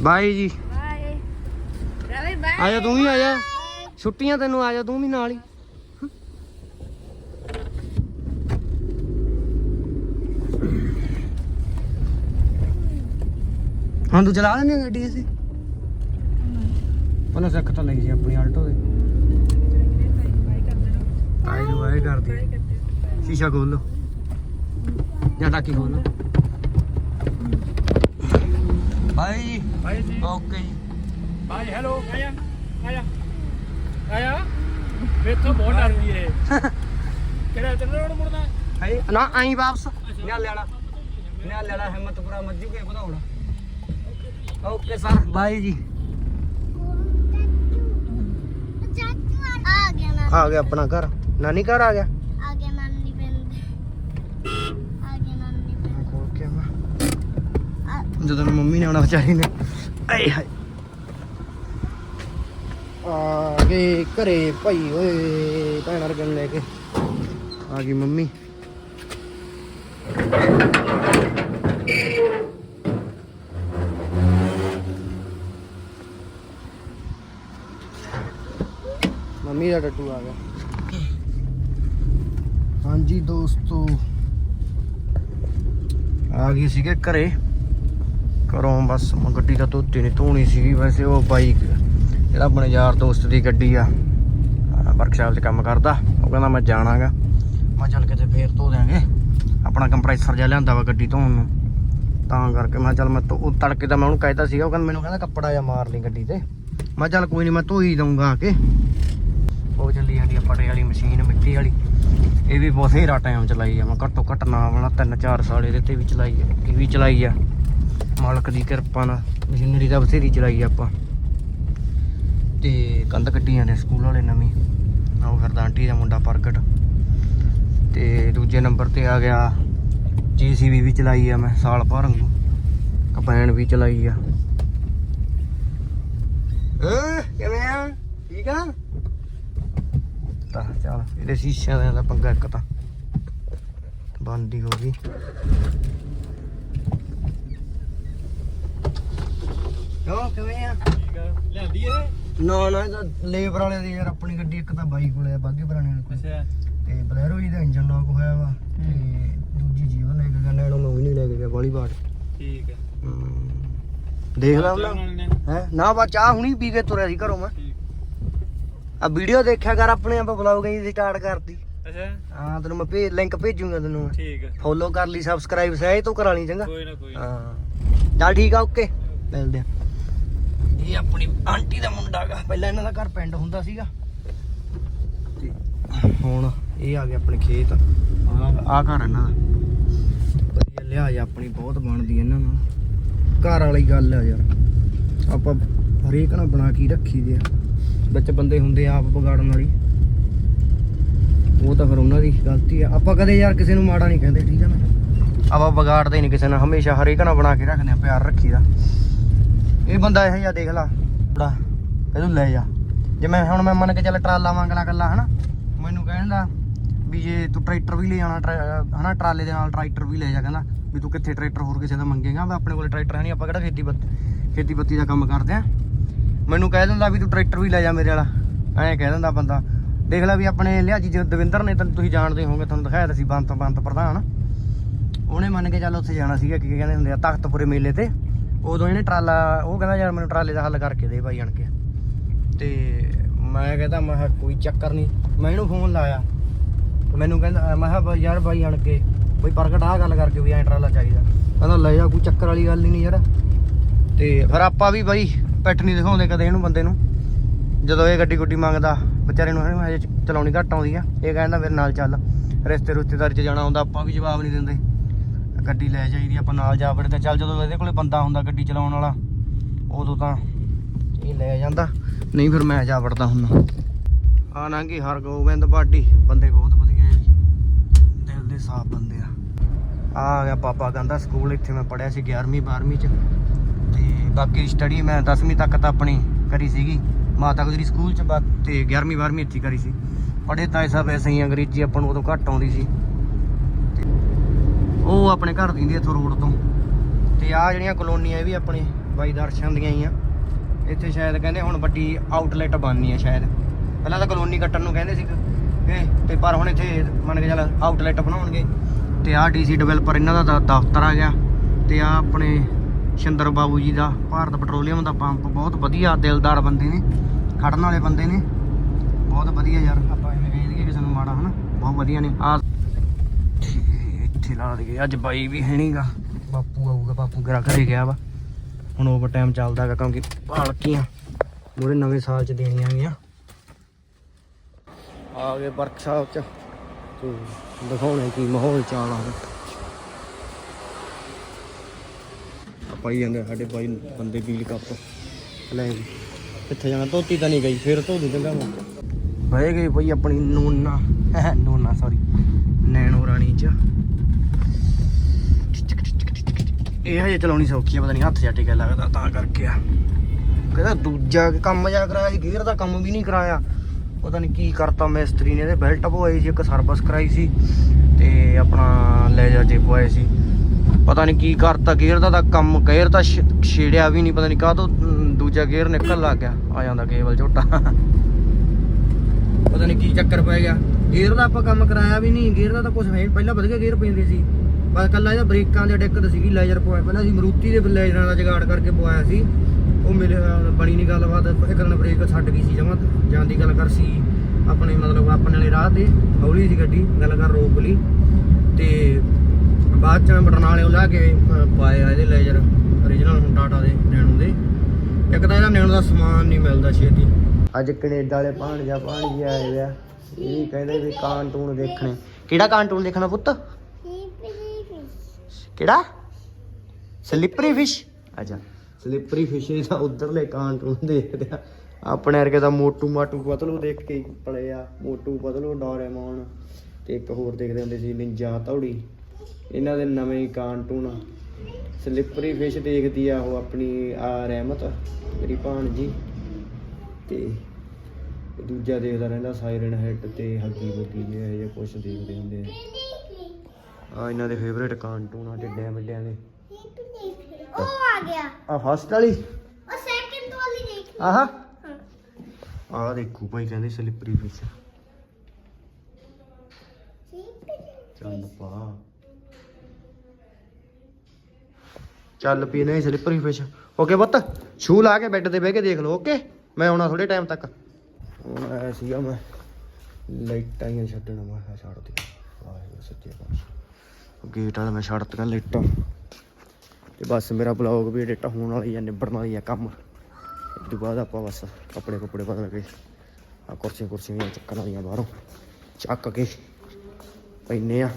ਬਾਏ ਜੀ। ਆ ਜਾ ਤੂੰ ਵੀ ਆ ਜਾ ਛੁੱਟੀਆਂ ਤੈਨੂੰ ਆ ਜਾ ਤੂੰ ਵੀ ਨਾਲ ਹੀ। ਹਾਂ ਤੂੰ ਚਲਾ ਲੈਣੀ ਗੱਡੀ ਅਸੀਂ ਪਹਿਲਾਂ ਸਿੱਖ ਤਾਂ ਲਈ ਸੀ ਆਪਣੀ ਆਲਟੋ ਦੇ ਬਾਈ ਨੂੰ ਬਾਈ ਕਰਦੀ ਸ਼ੀਸ਼ਾ ਖੋਲ ਲੋ ਜਾਂ ਟਾਕੀ ਖੋਲ ਲੋ ਬਾਈ ਜੀ। ਭਾਈ ਜੀ। ਓਕੇ ਜੀ। ਭਾਈ ਹੈਲੋ ਆਇਆ ਆਇਆ ਆਇਆ। ਮੇਥੋਂ ਬਹੁਤ ਡਰਦੀ ਏ ਕਿਹੜਾ ਤੇ ਰੋਡ ਮੁੜਦਾ ਹੈ ਨਾ ਆਈ ਵਾਪਸ। ਨਿਆ ਲੈਣਾ ਨਿਆ ਲੈਣਾ ਹਿੰਮਤਪੁਰਾ ਮੱਜੂ ਕੇ ਵਧਾਉਣਾ ਓਕੇ ਸਰ। ਬਾਈ ਜੀ। ਆ ਗਿਆ ਨਾ। ਆ ਗਿਆ ਆਪਣਾ ਘਰ। ਨਾਨੀ ਘਰ ਆ ਗਿਆ ਨਾਨੀ ਪਿੰਡ ਆ ਗਿਆ ਨਾਨੀ ਪਿੰਡ ਖੋਲ ਕੇ ਆਵਾਂ ਆ ਜਦੋਂ ਨੂੰ ਮੰਮੀ ਨੇ ਆਉਣਾ ਵਿਚਾਰੀ ਨੇ। ਆਏ ਹਾਏ। ਆ ਗਏ ਘਰੇ ਭਾਈ ਓਏ ਭੈਣ ਅਰਗਨ ਲੈ ਕੇ। ਆ ਗਈ ਮੰਮੀ। ਮੰਮੀ ਦਾ ਟੱਟੂ ਆ ਗਿਆ। ਹਾਂਜੀ ਦੋਸਤੋ। ਆ ਗਈ ਸੀਗੇ ਘਰੇ। ਘਰੋਂ ਬਸ ਗੱਡੀ ਤਾਂ ਧੋਤੀ ਨਹੀਂ ਧੋਣੀ ਸੀਗੀ ਵੈਸੇ ਉਹ ਬਾਈਕ ਜਿਹੜਾ ਆਪਣੇ ਯਾਰ ਦੋਸਤ ਦੀ ਗੱਡੀ ਆ ਵਰਕਸ਼ਾਪ 'ਚ ਕੰਮ ਕਰਦਾ, ਉਹ ਕਹਿੰਦਾ ਮੈਂ ਜਾਣਾਗਾ। ਮੈਂ ਚੱਲ ਕਿਤੇ ਫੇਰ ਧੋ ਦਿਆਂਗੇ। ਆਪਣਾ ਕੰਪਰੈਸਰ ਜਿਹਾ ਲਿਆਂਦਾ ਵਾ ਗੱਡੀ ਧੋਣ ਨੂੰ। ਤਾਂ ਕਰਕੇ ਮੈਂ ਚੱਲ ਮੈਂ ਧੋ- ਉਹ ਤੜਕੇ ਤਾਂ ਮੈਂ ਉਹਨੂੰ ਕਹਿਤਾ ਸੀਗਾ, ਉਹ ਕਹਿੰਦਾ ਮੈਨੂੰ ਕਹਿੰਦਾ ਕੱਪੜਾ ਜਿਹਾ ਮਾਰ ਲਈ ਗੱਡੀ ਤੇ। ਮੈਂ ਚੱਲ ਕੋਈ ਨਹੀਂ ਮੈਂ ਧੋਈ ਦਊਂਗਾ ਆ ਕੇ। ਉਹ ਚੱਲੀ ਜਾਂਦੀ ਆ ਪਟੇ ਵਾਲੀ ਮਸ਼ੀਨ, ਮਿੱਟੀ ਵਾਲੀ। ਇਹ ਵੀ ਬਥੇਰਾ ਟਾਈਮ ਚਲਾਈ ਆ, ਮੈਂ ਘੱਟੋ ਘੱਟ ਨਾ ਵਾਲਾ 3-4 ਸਾਲ ਇਹਦੇ ਤੇ ਵੀ ਚਲਾਈ ਆ, ਇਹ ਵੀ ਚਲਾਈ ਆ। ਮਾਲਕ ਦੀ ਕਿਰਪਾ ਨਾਲ ਮਸ਼ੀਨਰੀ ਦਾ ਬਥੇਰੀ ਚਲਾਈ ਆਪਾਂ। ਤੇ ਕੰਧ ਕੱਢੀਆਂ ਨੇ ਸਕੂਲ ਵਾਲੇ ਨਵੀਂ। ਉਹ ਫਿਰਦਾ ਆਂਟੀ ਦਾ ਮੁੰਡਾ ਪ੍ਰਗਟ। ਤੇ ਦੂਜੇ ਨੰਬਰ ਤੇ ਆ ਗਿਆ ਜੀਸੀਬੀ ਵੀ ਚਲਾਈ ਆ ਮੈਂ ਸਾਲ ਭਰ ਨੂੰ ਕਪੈਨ ਵੀ ਚਲਾਈ ਆ। ਏ ਕਿਵੇਂ ਆ? ਠੀਕ ਆ? ਤਾਂ ਚੱਲ ਇਹਦੇ ਸ਼ੀਸ਼ਿਆਂ ਦਾ ਪੰਗਾ ਇੱਕ ਤਾਂ। ਬੰਦ ਹੀ ਹੋ ਗਈ। ਕਿਉਂ ਕਿਵੇਂ ਆ? ਲਿਆਂਦੀ ਏ ਨਾ ਨਾ ਇਹ ਤਾਂ ਲੇਬਰ ਵਾਲੇ ਦੀ ਯਾਰ ਆਪਣੀ ਗੱਡੀ ਇੱਕ ਤਾਂ ਬਾਈ ਕੋਲੇ ਆ ਬਾਗੇ ਪੁਰਾਣੇ ਵਾਲੇ ਕੋਲ। ਅੱਛਾ। ਤੇ ਬਲੈਰੋ ਜੀ ਦਾ ਇੰਜਨ ਲੌਕ ਹੋਇਆ ਵਾ ਤੇ ਦੂਜੀ ਜੀ ਉਹ ਲੈ ਕੇ ਗਿਆ ਨੈਣੋ ਮੈਂ ਉਹ ਨਹੀਂ ਲੈ ਕੇ ਗਿਆ ਬਾਲੀ ਬਾੜ ਠੀਕ ਹੈ। ਦੇਖ ਲਾ ਉਹਨਾਂ ਹੈ? ਨਾ ਬਾ ਚਾਹ ਹੁਣੀ ਪੀ ਕੇ ਤੁਰਿਆ ਸੀ ਘਰੋਂ ਮੈਂ। ਆ ਵੀਡੀਓ ਦੇਖਿਆ ਕਰ ਆਪਣੇ ਆਪ ਬਲੌਗ ਹੀ ਸਟਾਰਟ ਕਰਤੀ। ਅੱਛਾ। ਹਾਂ ਤੈਨੂੰ ਮੈਂ ਭੇਜ ਲਿੰਕ ਭੇਜੂਗਾ ਤੈਨੂੰ ਠੀਕ ਹੈ ਫੋਲੋ ਕਰ ਲਈ ਸਬਸਕ੍ਰਾਈਬ ਸਹਿ ਤੂੰ ਕਰਾ ਲਈ ਚੰਗਾ? ਕੋਈ ਨਾ ਕੋਈ। ਹਾਂ। ਚੱਲ ਠੀਕ ਆ ਓਕੇ ਮਿਲਦੇ ਆ। ਇਹ ਆਪਣੀ ਆਂਟੀ ਦਾ ਮੁੰਡਾ ਗਾ। ਪਹਿਲਾਂ ਇਹਨਾਂ ਦਾ ਘਰ ਪਿੰਡ ਹੁੰਦਾ ਸੀਗਾ। ਤੇ ਹੁਣ ਇਹ ਆ ਗਿਆ ਆਪਣੇ ਖੇਤ। ਆ ਆ ਘਰ ਇਹਨਾਂ ਦਾ। ਵਧੀਆ ਲਿਹਾਜ਼ ਆਪਣੀ ਬਹੁਤ ਬਣਦੀ ਇਹਨਾਂ ਨਾਲ। ਘਰ ਵਾਲੀ ਗੱਲ ਆ ਯਾਰ। ਆਪਾਂ ਹਰੇਕ ਨਾਲ ਬਣਾ ਕੇ ਰੱਖੀ ਦੇ ਆ। ਵਿੱਚ ਬੰਦੇ ਹੁੰਦੇ ਆਪ ਵਿਗਾੜਨ ਵਾਲੀ। ਉਹ ਤਾਂ ਫਿਰ ਉਹਨਾਂ ਦੀ ਗਲਤੀ ਆ। ਆਪਾਂ ਕਦੇ ਯਾਰ ਕਿਸੇ ਨੂੰ ਮਾੜਾ ਨਹੀਂ ਕਹਿੰਦੇ ਠੀਕ ਆ ਨਾ? ਆਪਾਂ ਵਿਗਾੜਦੇ ਨਹੀਂ ਕਿਸੇ ਨਾਲ। ਹਮੇਸ਼ਾ ਹਰੇਕ ਨਾਲ ਬਣਾ ਕੇ ਰੱਖਦੇ ਆ ਪਿਆਰ ਰੱਖੀਦਾ। ਇਹ ਬੰਦਾ ਇਹੋ ਜਿਹਾ ਦੇਖ ਲਾ। ਬੜਾ, ਇਹਨੂੰ ਲੈ ਜਾ। ਜੇ ਮੈਂ ਹੁਣ ਮੈਂ ਮੰਨ ਕੇ ਚੱਲ ਟਰਾਲਾ ਮੰਗਲਾ ਕੱਲਾ ਹਨਾ? ਮੈਨੂੰ ਕਹਿੰਦਾ ਵੀ ਜੇ ਤੂੰ ਟਰੈਕਟਰ ਵੀ ਲੈ ਜਾਣਾ ਟਰੈ- ਹਨਾ, ਟਰਾਲੇ ਦੇ ਨਾਲ ਟਰੈਕਟਰ ਵੀ ਲੈ ਜਾ, ਕਹਿੰਦਾ ਵੀ ਤੂੰ ਕਿੱਥੇ ਟਰੈਕਟਰ ਹੋਰ ਕਿਸੇ ਦਾ ਮੰਗੇਗਾ? ਮੈਂ ਆਪਣੇ ਕੋਲੇ ਟਰੈਕਟਰ ਹੈ ਨਹੀਂ, ਆਪਾਂ ਕਿਹੜਾ ਖੇਤੀ ਬੱਤ- ਦਾ ਕੰਮ ਕਰਦੇ ਆ। ਮੈਨੂੰ ਕਹਿ ਦਿੰਦਾ ਵੀ ਤੂੰ ਟਰੈਕਟਰ ਵੀ ਲੈ ਜਾ ਮੇਰੇ ਵਾਲਾ। ਐਂ ਕਹਿ ਦਿੰਦਾ ਬੰਦਾ। ਦੇਖ ਲੈ ਵੀ ਆਪਣੇ ਲਿਆਜੀ ਜੋ ਦਵਿੰਦਰ ਨੇ ਤਾਂ ਤੁਸੀਂ ਜਾਣਦੇ ਹੋਵੋਗੇ, ਤੁਹਾਨੂੰ ਦਿਖਾਇਆ ਤਾਂ ਸੀ ਬੰਤ ਬੰਤ ਪ੍ਰਧਾਨ। ਉਹਨੇ ਮੰਨ ਕੇ ਚੱਲ ਉੱਥੇ ਜਾਣਾ ਸੀਗਾ, ਕੀ ਕਹਿੰਦੇ ਹੁੰਦੇ ਆ, ਤਖਤਪੁਰੇ ਮੇਲੇ ਤੇ। ਉਦੋਂ ਇਹਨੇ ਟਰਾਲਾ, ਉਹ ਕਹਿੰਦਾ ਯਾਰ ਮੈਨੂੰ ਟਰਾਲੇ ਦਾ ਹੱਲ ਕਰਕੇ ਦੇ ਭਾਈ ਅਣ ਕੇ। ਤੇ ਮੈਂ ਕਹਿੰਦਾ, ਮੈਂ ਕਿਹਾ, ਕੋਈ ਚੱਕਰ ਨਹੀਂ ਮੈਂ ਇਹਨੂੰ ਫੋਨ ਲਾਇਆ। ਮੈਨੂੰ ਕਹਿੰਦਾ, ਮੈਂ ਕਿਹਾ, ਬਈ ਯਾਰ ਭਾਈ ਆਣ ਕੇ, ਬਈ ਪ੍ਰਗਟ ਆ ਗੱਲ ਕਰਕੇ ਵੀ ਐਂ ਟਰਾਲਾ ਚਾਹੀਦਾ। ਕਹਿੰਦਾ, ਲੈ ਜਾ ਕੋਈ ਚੱਕਰ ਵਾਲੀ ਗੱਲ ਹੀ ਨਹੀਂ ਯਾਰ। ਤੇ ਫਿਰ ਆਪਾਂ ਵੀ ਬਾਈ ਪਿੱਠ ਨਹੀਂ ਦਿਖਾਉਂਦੇ ਕਦੇ ਇਹਨੂੰ, ਬੰਦੇ ਨੂੰ। ਜਦੋਂ ਇਹ ਗੱਡੀ ਗੁੱਡੀ ਮੰਗਦਾ, ਵਿਚਾਰੇ ਨੂੰ ਇਹਨੂੰ ਹਜੇ ਚਲਾਉਣੀ ਘੱਟ ਆਉਂਦੀ ਆ। ਇਹ ਕਹਿੰਦਾ, ਮੇਰੇ ਨਾਲ ਚੱਲ। ਰਿਸ਼ਤੇ ਰੁਸ਼ਤੇਦਾਰੀ 'ਚ ਜਾਣਾ ਹੁੰਦਾ ਆਪਾਂ ਵੀ ਜਵਾਬ ਨਹੀਂ ਦਿੰਦੇ। ਗੱਡੀ ਲੈ ਜਾਈਦੀ, ਆਪਾਂ ਨਾਲ ਜਾ ਵੜੇ ਤੇ ਚੱਲ ਜਦੋਂ ਇਹਦੇ ਕੋਲੇ ਬੰਦਾ ਹੁੰਦਾ ਗੱਡੀ ਚਲਾਉਣ ਵਾਲਾ, ਉਦੋਂ ਤਾਂ ਇਹ ਲੈ ਜਾਂਦਾ, ਨਹੀਂ ਫਿਰ ਮੈਂ ਜਾ ਵੜਦਾ ਹੁੰਦਾ। ਆ ਨਾਂਗੀ ਹਰਗੋਬਿੰਦ ਬਾਡੀ, ਬੰਦੇ ਬਹੁਤ ਵਧੀਆ ਹੈ ਜੀ। ਦਿਲ ਦੇ ਸਾਫ਼ ਬੰਦੇ ਆ। ਆ ਗਿਆ ਪਾਪਾ ਕਹਿੰਦਾ ਸਕੂਲ, ਇੱਥੇ ਮੈਂ ਪੜਿਆ ਸੀ 11ਵੀਂ 12ਵੀਂ ਚ। ਤੇ ਬਾਕੀ ਸਟੱਡੀ ਮੈਂ 10ਵੀਂ ਤੱਕ ਤਾਂ ਆਪਣੀ ਕਰੀ ਸੀਗੀ। ਮਾਤਾ ਗੁਜਰੀ ਸਕੂਲ ਚ ਬਾ ਤੇ 11ਵੀਂ 12ਵੀਂ ਇੱਥੇ ਹੀ ਕਰੀ ਸੀ। ਪੜ੍ਹੇ ਤਾਂ ਇਹ ਸਭ ਐਸੇ ਹੀ ਅੰਗਰੇਜ਼ੀ ਆਪਾਂ ਨੂੰ ਉਦੋਂ ਘੱਟ ਆਉਂਦੀ ਸੀ। ਉਹ ਆਪਣੇ ਘਰ ਦੀ ਇੱਥੋਂ ਰੋਡ ਤੋਂ। ਤੇ ਆ ਜਿਹੜੀਆਂ ਕਲੋਨੀਆਂ ਇਹ ਵੀ ਆਪਣੇ ਬਾਈ ਦਰਸ਼ਨ ਦੀਆਂ ਹੀ ਆ। ਇੱਥੇ ਸ਼ਾਇਦ ਕਹਿੰਦੇ ਹੁਣ ਵੱਡੀ ਆਊਟਲੈਟ ਬਣਨੀ ਆ ਸ਼ਾਇਦ। ਪਹਿਲਾਂ ਤਾਂ ਕਲੋਨੀ ਕੱਟਣ ਨੂੰ ਕਹਿੰਦੇ ਸੀ ਇਹ ਤੇ ਪਰ ਹੁਣ ਇੱਥੇ ਮੰਨ ਕੇ ਚੱਲ ਆਊਟਲੈਟ ਬਣਾਉਣਗੇ। ਤੇ ਆ ਡੀਸੀ ਡਿਵੈਲਪਰ ਇਹਨਾਂ ਦਾ ਦ- ਦਫ਼ਤਰ ਆ ਗਿਆ। ਤੇ ਆ ਆਪਣੇ ਸ਼ਿੰਦਰ ਬਾਬੂ ਜੀ ਦਾ ਭਾਰਤ ਪੈਟਰੋਲੀਅਮ ਦਾ ਪੰਪ, ਬਹੁਤ ਵਧੀਆ ਦਿਲਦਾਰ ਬੰਦੇ ਨੇ। ਖੜਨ ਵਾਲੇ ਬੰਦੇ ਨੇ। ਬਹੁਤ ਵਧੀਆ ਯਾਰ, ਆਪਾਂ ਐਵੇਂ ਕਹਿ ਦਈਏ ਕਿਸੇ ਨੂੰ ਮਾੜਾ ਹਨਾ, ਬਹੁਤ ਵਧੀਆ ਨੇ। ਆ ਇੱਥੇ ਲਾ ਦਈਏ ਅੱਜ ਬਾਈ ਵੀ ਹੈ ਨਹੀਂਗਾ ਬਾਪੂ ਆਊਗਾ, ਬਾਪੂ ਗਰਾ ਘਰੇ ਗਿਆ ਵਾ। ਹੁਣ ਓਵਰ ਟਾਈਮ ਚੱਲਦਾ ਗਾ ਕਿਉਂਕਿ ਪਾਲਕੀਆਂ ਮੂਰੇ ਨਵੇਂ ਸਾਲ ਚ ਦੇਣੀਆਂ ਗੀਆਂ ਆ ਗਏ ਵਰਕਸ਼ਾਪ ਚ। ਤੇ ਦਿਖਾਉਣੇ ਕੀ ਮਾਹੌਲ ਚਾਲ ਆ ਆਪਾਂ ਜਾਂਦੇ ਸਾਡੇ ਬਾਈ ਬੰਦੇ ਬੀਲ ਕੱਪ। ਲੈ ਵੀ ਕਿੱਥੇ ਜਾਣਾ? ਧੋਤੀ ਤਾਂ ਨਹੀਂ ਗਈ, ਫਿਰ ਧੋ ਦੇ ਚੰਗਾ ਬਹਿ ਗਈ ਬਈ ਆਪਣੀ ਨੂਨਾ। ਨੂਨਾ ਸੌਰੀ ਨੈਣੋ ਰਾਣੀ ਚ। ਇਹ ਹਜੇ ਚਲਾਉਣੀ ਸੌਖੀ ਆ ਪਤਾ ਨਹੀਂ ਹੱਥ ਜਾ ਟਿਕਿਆ ਲੱਗਦਾ ਤਾਂ ਕਰਕੇ ਆ। ਕਹਿੰਦਾ ਦੂਜਾ ਕੰਮ ਜਾ ਕਰਾਇਆ ਸੀ ਗੇਅਰ ਦਾ ਕੰਮ ਵੀ ਨਹੀਂ ਕਰਾਇਆ। ਪਤਾ ਨਹੀਂ ਕੀ ਕਰਤਾ ਮਿਸਤਰੀ ਨੇ ਇਹਦੇ ਬੈਲਟ ਪਵਾਈ ਸੀ ਇੱਕ ਸਰਵਿਸ ਕਰਾਈ ਸੀ ਤੇ ਆਪਣਾ ਲੈਜਰ ਜੇ ਪਵਾਏ ਸੀ। ਪਤਾ ਨਹੀਂ ਕੀ ਕਰਤਾ ਗੇਅਰ ਦਾ ਤਾਂ ਕੰਮ ਗੇਅਰ ਤਾਂ ਛੇੜਿਆ ਵੀ ਨਹੀਂ ਪਤਾ ਨਹੀਂ ਕਾਹਤੋਂ ਅਮ, ਦੂਜਾ ਗੇਅਰ ਨਿਕਲ ਲੱਗ ਗਿਆ। ਆ ਜਾਂਦਾ ਕੇਬਲ ਝੋਟਾ। ਪਤਾ ਨਹੀਂ ਕੀ ਚੱਕਰ ਪੈ ਗਿਆ। ਗੇਅਰ ਦਾ ਆਪਾਂ ਕੰਮ ਕਰਾਇਆ ਵੀ ਨਹੀਂ ਗੇਅਰ ਦਾ ਤਾਂ ਕੁਝ ਹੈ ਪਹਿਲਾਂ ਵਧੀਆ ਗੇਅਰ ਪੈਂਦੇ ਸੀ। ਬਸ ਕੱਲਾ ਇਹਦਾ ਬ੍ਰੇਕਾਂ ਦੀ ਦਿੱਕਤ ਸੀਗੀ ਲੈਜਰ ਪਵਾਇਆ ਪਹਿਲਾਂ ਅਸੀਂ, ਮਰੂਤੀ ਦੇ ਲੈਜਰਾਂ ਦਾ ਜਗਾੜ ਕਰਕੇ ਪਵਾਇਆ ਸੀ। ਉਹ ਮਿਲ ਬਣੀ ਨਹੀਂ ਗੱਲਬਾਤ, ਇੱਕ ਦਿਨ ਬ੍ਰੇਕ ਛੱਡ ਗਈ ਸੀ ਜਮਾ, ਜਾਣ ਗੱਲ ਕਰ ਸੀ ਆਪਣੇ ਮਤਲਬ ਆਪਣੇ ਵਾਲੇ ਰਾਹ ਤੇ, ਹੌਲੀ ਸੀ ਗੱਡੀ, ਗੱਲ ਕਰ ਰੋਕ ਲਈ। ਤੇ ਬਾਅਦ ਚ ਬਟਨਾਲੇ ਉਹ ਲਾ ਕੇ ਪਾਇਆ ਇਹਦੇ ਲੈਜਰ origignal ਹੁਣ ਟਾਟਾ ਦੇ, ਨੈਣੋ ਦੇ। ਇੱਕ ਤਾਂ ਇਹਦਾ ਨੈਣੋ ਦਾ ਸਮਾਨ ਨਹੀਂ ਮਿਲਦਾ ਛੇਤੀ। ਅੱਜ ਕੈਨੇਡਾ ਵਾਲੇ ਭਾਣਜਾ ਭਾਣਜੀ ਆਏ ਆ, ਇਹ ਕਹਿੰਦੇ ਵੀ ਕਾਰਟੂਨ ਦੇਖਣੇ। ਕਿਹੜਾ ਕਾਰਟੂਨ ਦੇਖਣਾ ਪੁੱਤ? ਕਿਹੜਾ? ਸਲਿਪਰੀ ਫਿਸ਼ ਅੱਛਾ। ਸਲਿਪਰੀ ਫਿਸ਼ ਇਹ ਉਧਰਲੇ ਕਾਰਟੂਨ ਦੇਖਦੇ ਆ। ਆਪਣੇ ਵਰਗੇ ਤਾਂ ਮੋਟੂ ਮਾਟੂ ਪਤਲੂ ਦੇਖ ਕੇ ਪਲੇ ਆ। ਮੋਟੂ ਪਤਲੂ, ਡੋਰੇਮੋਨ ਤੇ ਇੱਕ ਹੋਰ ਦੇਖਦੇ ਹੁੰਦੇ ਸੀ, ਨਿੰਜਾ ਧੌੜੀ। ਇਹਨਾਂ ਦੇ ਨਵੇਂ ਕਾਰਟੂਨ ਸਲਿਪਰੀ ਫਿਸ਼ ਦੇਖਦੀ ਆ ਉਹ ਆਪਣੀ, ਆ ਰਹਿਮਤ, ਮੇਰੀ ਭਾਣਜੀ। ਤੇ ਦੂਜਾ ਦੇਖਦਾ ਰਹਿੰਦਾ ਸਾਇਰਨ ਹੈਡ ਤੇ ਹੱਗੀ ਬੁੱਗੀ ਇਹ ਕੁਝ ਦੇਖਦੇ ਹੁੰਦੇ ਆ। ਆ ਇਹਨਾਂ ਦੇ ਫੇਵਰੇਟ ਕਾਰਟੂਨ ਆ ਟਿੱਡਿਆਂ ਮਿੱਡਿਆਂ ਦੇ। ਉਹ ਆ ਗਿਆ। ਆ ਫਸਟ ਵਾਲੀ? ਉਹ ਸੈਕਿੰਡ ਵਾਲੀ ਦੇਖ ਆਹਾ। ਆ ਦੇਖੋ ਭਾਈ ਕਹਿੰਦੇ ਸਲਿਪਰੀ ਫਿਸ਼ ਚੱਲ ਪਾ। ਚੱਲ ਪੀ ਨਹੀਂ ਸਲਿਪਰੀ ਫਿਸ਼ ਓਕੇ ਪੁੱਤ ਸ਼ੂ ਲਾ ਕੇ ਬੈੱਡ ਤੇ ਬਹਿ ਕੇ ਦੇਖ ਲਓ ਓਕੇ ਮੈਂ ਆਉਣਾ ਥੋੜੇ ਟਾਈਮ ਤੱਕ। ਹੁਣ ਆਇਆ ਸੀਗਾ ਮੈਂ ਲਾਈਟਾਂ ਹੀ ਛੱਡਣਾ ਮੈਂ ਛੱਡ ਦੇ। ਵਾਹਿਗੁਰੂ ਸੱਚੇ ਪਾਤਸ਼ਾਹ। ਗੇਟ ਵਾਲਾ ਮੈਂ ਛੱਡਤੀਆਂ ਲਾਈਟਾਂ ਤੇ ਬਸ ਮੇਰਾ ਬਲੌਗ ਵੀ ਐਡਿਟ ਹੋਣ ਵਾਲੀ ਆ ਨਿਬੜਨ ਵਾਲੀ ਆ ਕੰਮ। ਇਸ ਤੋਂ ਬਾਅਦ ਆਪਾਂ ਬਸ ਕੱਪੜੇ ਕੁੱਪੜੇ ਬਦਲ ਕੇ ਆ ਕੁਰਸੀਆਂ ਕੁਰਸੀਆਂ ਚੱਕਣ ਵਾਲੀਆਂ ਬਾਹਰੋਂ ਚੱਕ ਕੇ ਪੈਨੇ ਆ।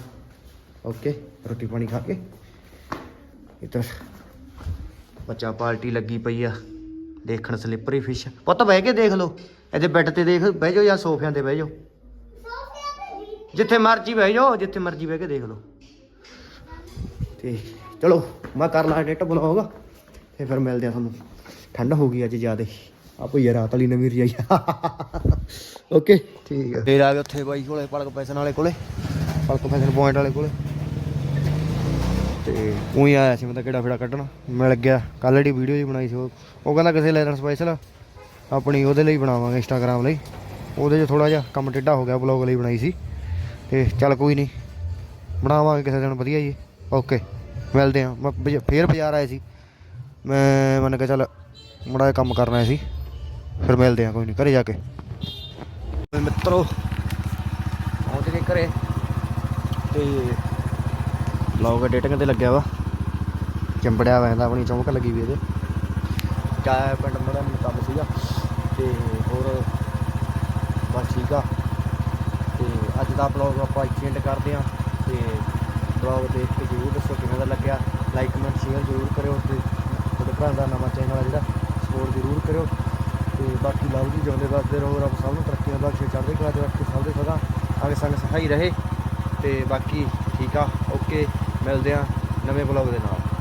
ਓਕੇ ਰੋਟੀ ਪਾਣੀ ਖਾ ਕੇ। ਇੱਧਰ ਬੱਚਾ ਪਾਰਟੀ ਲੱਗੀ ਪਈ ਆ ਦੇਖਣ ਸਲਿੱਪਰੀ ਫਿਸ਼ ਪੁੱਤ ਬਹਿ ਕੇ ਦੇਖ ਲਓ ਇਹਦੇ ਬੈੱਡ ਤੇ ਦੇਖ ਬਹਿ ਜਾਓ ਜਾਂ ਸੋਫਿਆਂ ਤੇ ਬਹਿ ਜਾਓ। ਜਿੱਥੇ ਮਰਜ਼ੀ ਬਹਿ ਜਾਓ ਜਿੱਥੇ ਮਰਜ਼ੀ ਬਹਿ ਕੇ ਦੇਖ ਲਓ। ਤੇ ਚਲੋ ਮੈਂ ਕਰ ਲਾਂ ਐਡਿਟ ਬਣਾਉਗਾ ਤੇ ਫਿਰ ਮਿਲਦੇ ਆ ਤੁਹਾਨੂੰ। ਠੰਡ ਹੋ ਗਈ ਅੱਜ ਜ਼ਿਆਦੇ। ਆ ਭਈਆ ਰਾਤ ਵਾਲੀ ਨਵੀਂ ਰਜਾਈ। ਓਕੇ। ਠੀਕ ਹੈ ਫੇਰ ਆ ਗਏ ਉੱਥੇ ਬਾਈ ਕੋਲੇ ਪਲਕ ਪੈਸਨ ਵਾਲੇ ਕੋਲੇ। ਪਲਕ ਪੈਸਨ ਪੁਆਇੰਟ ਵਾਲੇ ਕੋਲੇ। ਤੇ ਉਹੀ ਆਇਆ ਸੀ ਮੈਂ ਤਾਂ ਕਿਹੜਾ ਫੇੜਾ ਕੱਢਣ। ਮਿਲ ਗਿਆ। ਕੱਲ ਜਿਹੜੀ ਵੀਡੀਓ ਜੀ ਬਣਾਈ ਸੀ ਉਹ। ਉਹ ਕਹਿੰਦਾ ਕਿਸੇ ਲੈਦਰ ਸਪੈਸ਼ਲ ਆਪਣੀ ਉਹਦੇ ਲਈ ਬਣਾਵਾਂਗੇ ਇੰਸਟਾਗ੍ਰਾਮ ਲਈ। ਉਹਦੇ 'ਚ ਥੋੜਾ ਜਿਹਾ ਕੰਮ ਟੇਢਾ ਹੋ ਗਿਆ ਬਲੌਗ ਲਈ ਬਣਾਈ ਸੀ। ਤੇ ਚੱਲ ਕੋਈ ਨਹੀਂ। ਬਣਾਵਾਂਗੇ ਕਿਸੇ ਦਿਨ ਵਧੀਆ ਜੀ। ਓਕੇ ਮਿਲਦੇ ਆ ਮੈਂ ਬਜ- ਫੇਰ ਬਾਜ਼ਾਰ ਆਏ ਸੀ। ਮੈਂ, ਮੰਨ ਕੇ ਚੱਲ ਮੁੜਾ ਜਿਹਾ ਕੰਮ ਕਰਨਾ ਸੀ। ਫਿਰ ਮਿਲਦੇ ਆ ਕੋਈ ਨਹੀਂ ਘਰੇ ਜਾ ਕੇ। ਓਏ ਮਿੱਤਰੋ, ਪਹੁੰਚ ਗਏ ਘਰੇ। ਤੇ ਬਲੌਗ ਐਡੀਟਿੰਗ ਤੇ ਲੱਗਿਆ ਵਾ। ਚੰਬੜਿਆ ਹੋਇਆ ਆਪਣੀ ਚੌਂਕ ਲੱਗੀ ਵੀ ਇਹਦੇ। ਚਾਹ ਪਿੰਡ ਮੜਾ ਮੈਨੂੰ ਕੰਮ ਸੀਗਾ। ਤੇ ਹੋਰ ਬਸ ਠੀਕ ਆ। ਤੇ ਅੱਜ ਦਾ ਬਲੌਗ ਆਪਾਂ ਇੱਥੇ ਐਂਡ ਕਰਦੇ ਆ ਤੇ ਬਲੌਗ ਦੇਖ ਕੇ ਜ਼ਰੂਰ ਦੱਸੋ ਕਿਵੇਂ ਦਾ ਲੱਗਿਆ। ਲਾਈਕ ਕਮੈਂਟ ਸ਼ੇਅਰ ਜ਼ਰੂਰ ਕਰਿਓ ਤੇ ਤੁਹਾਡੇ ਭਰਾ ਦਾ ਨਵਾਂ ਚੈਨਲ ਆ ਜਿਹੜਾ ਸਪੋਰਟ ਜ਼ਰੂਰ ਕਰਿਓ। ਤੇ ਬਾਕੀ ਲਵ ਜੀ ਜਿਉਂਦੇ ਵੱਸਦੇ ਰਹੋ, ਰੱਬ ਸਭ ਨੂੰ ਤਰੱਕੀਆਂ ਬਖਸ਼ੇ, ਚੜ੍ਹਦੇ ਕਲਾ ਦੇ ਰੱਖੇ ਸਭ ਦੇ ਸਦਾ ਆਗੇ ਸੰਗ ਸਹਾਈ ਰਹੇ। ਤੇ ਬਾਕੀ ਠੀਕ ਆ ਓਕੇ ਮਿਲਦੇ ਆ ਨਵੇਂ ਬਲੌਗ ਦੇ ਨਾਲ।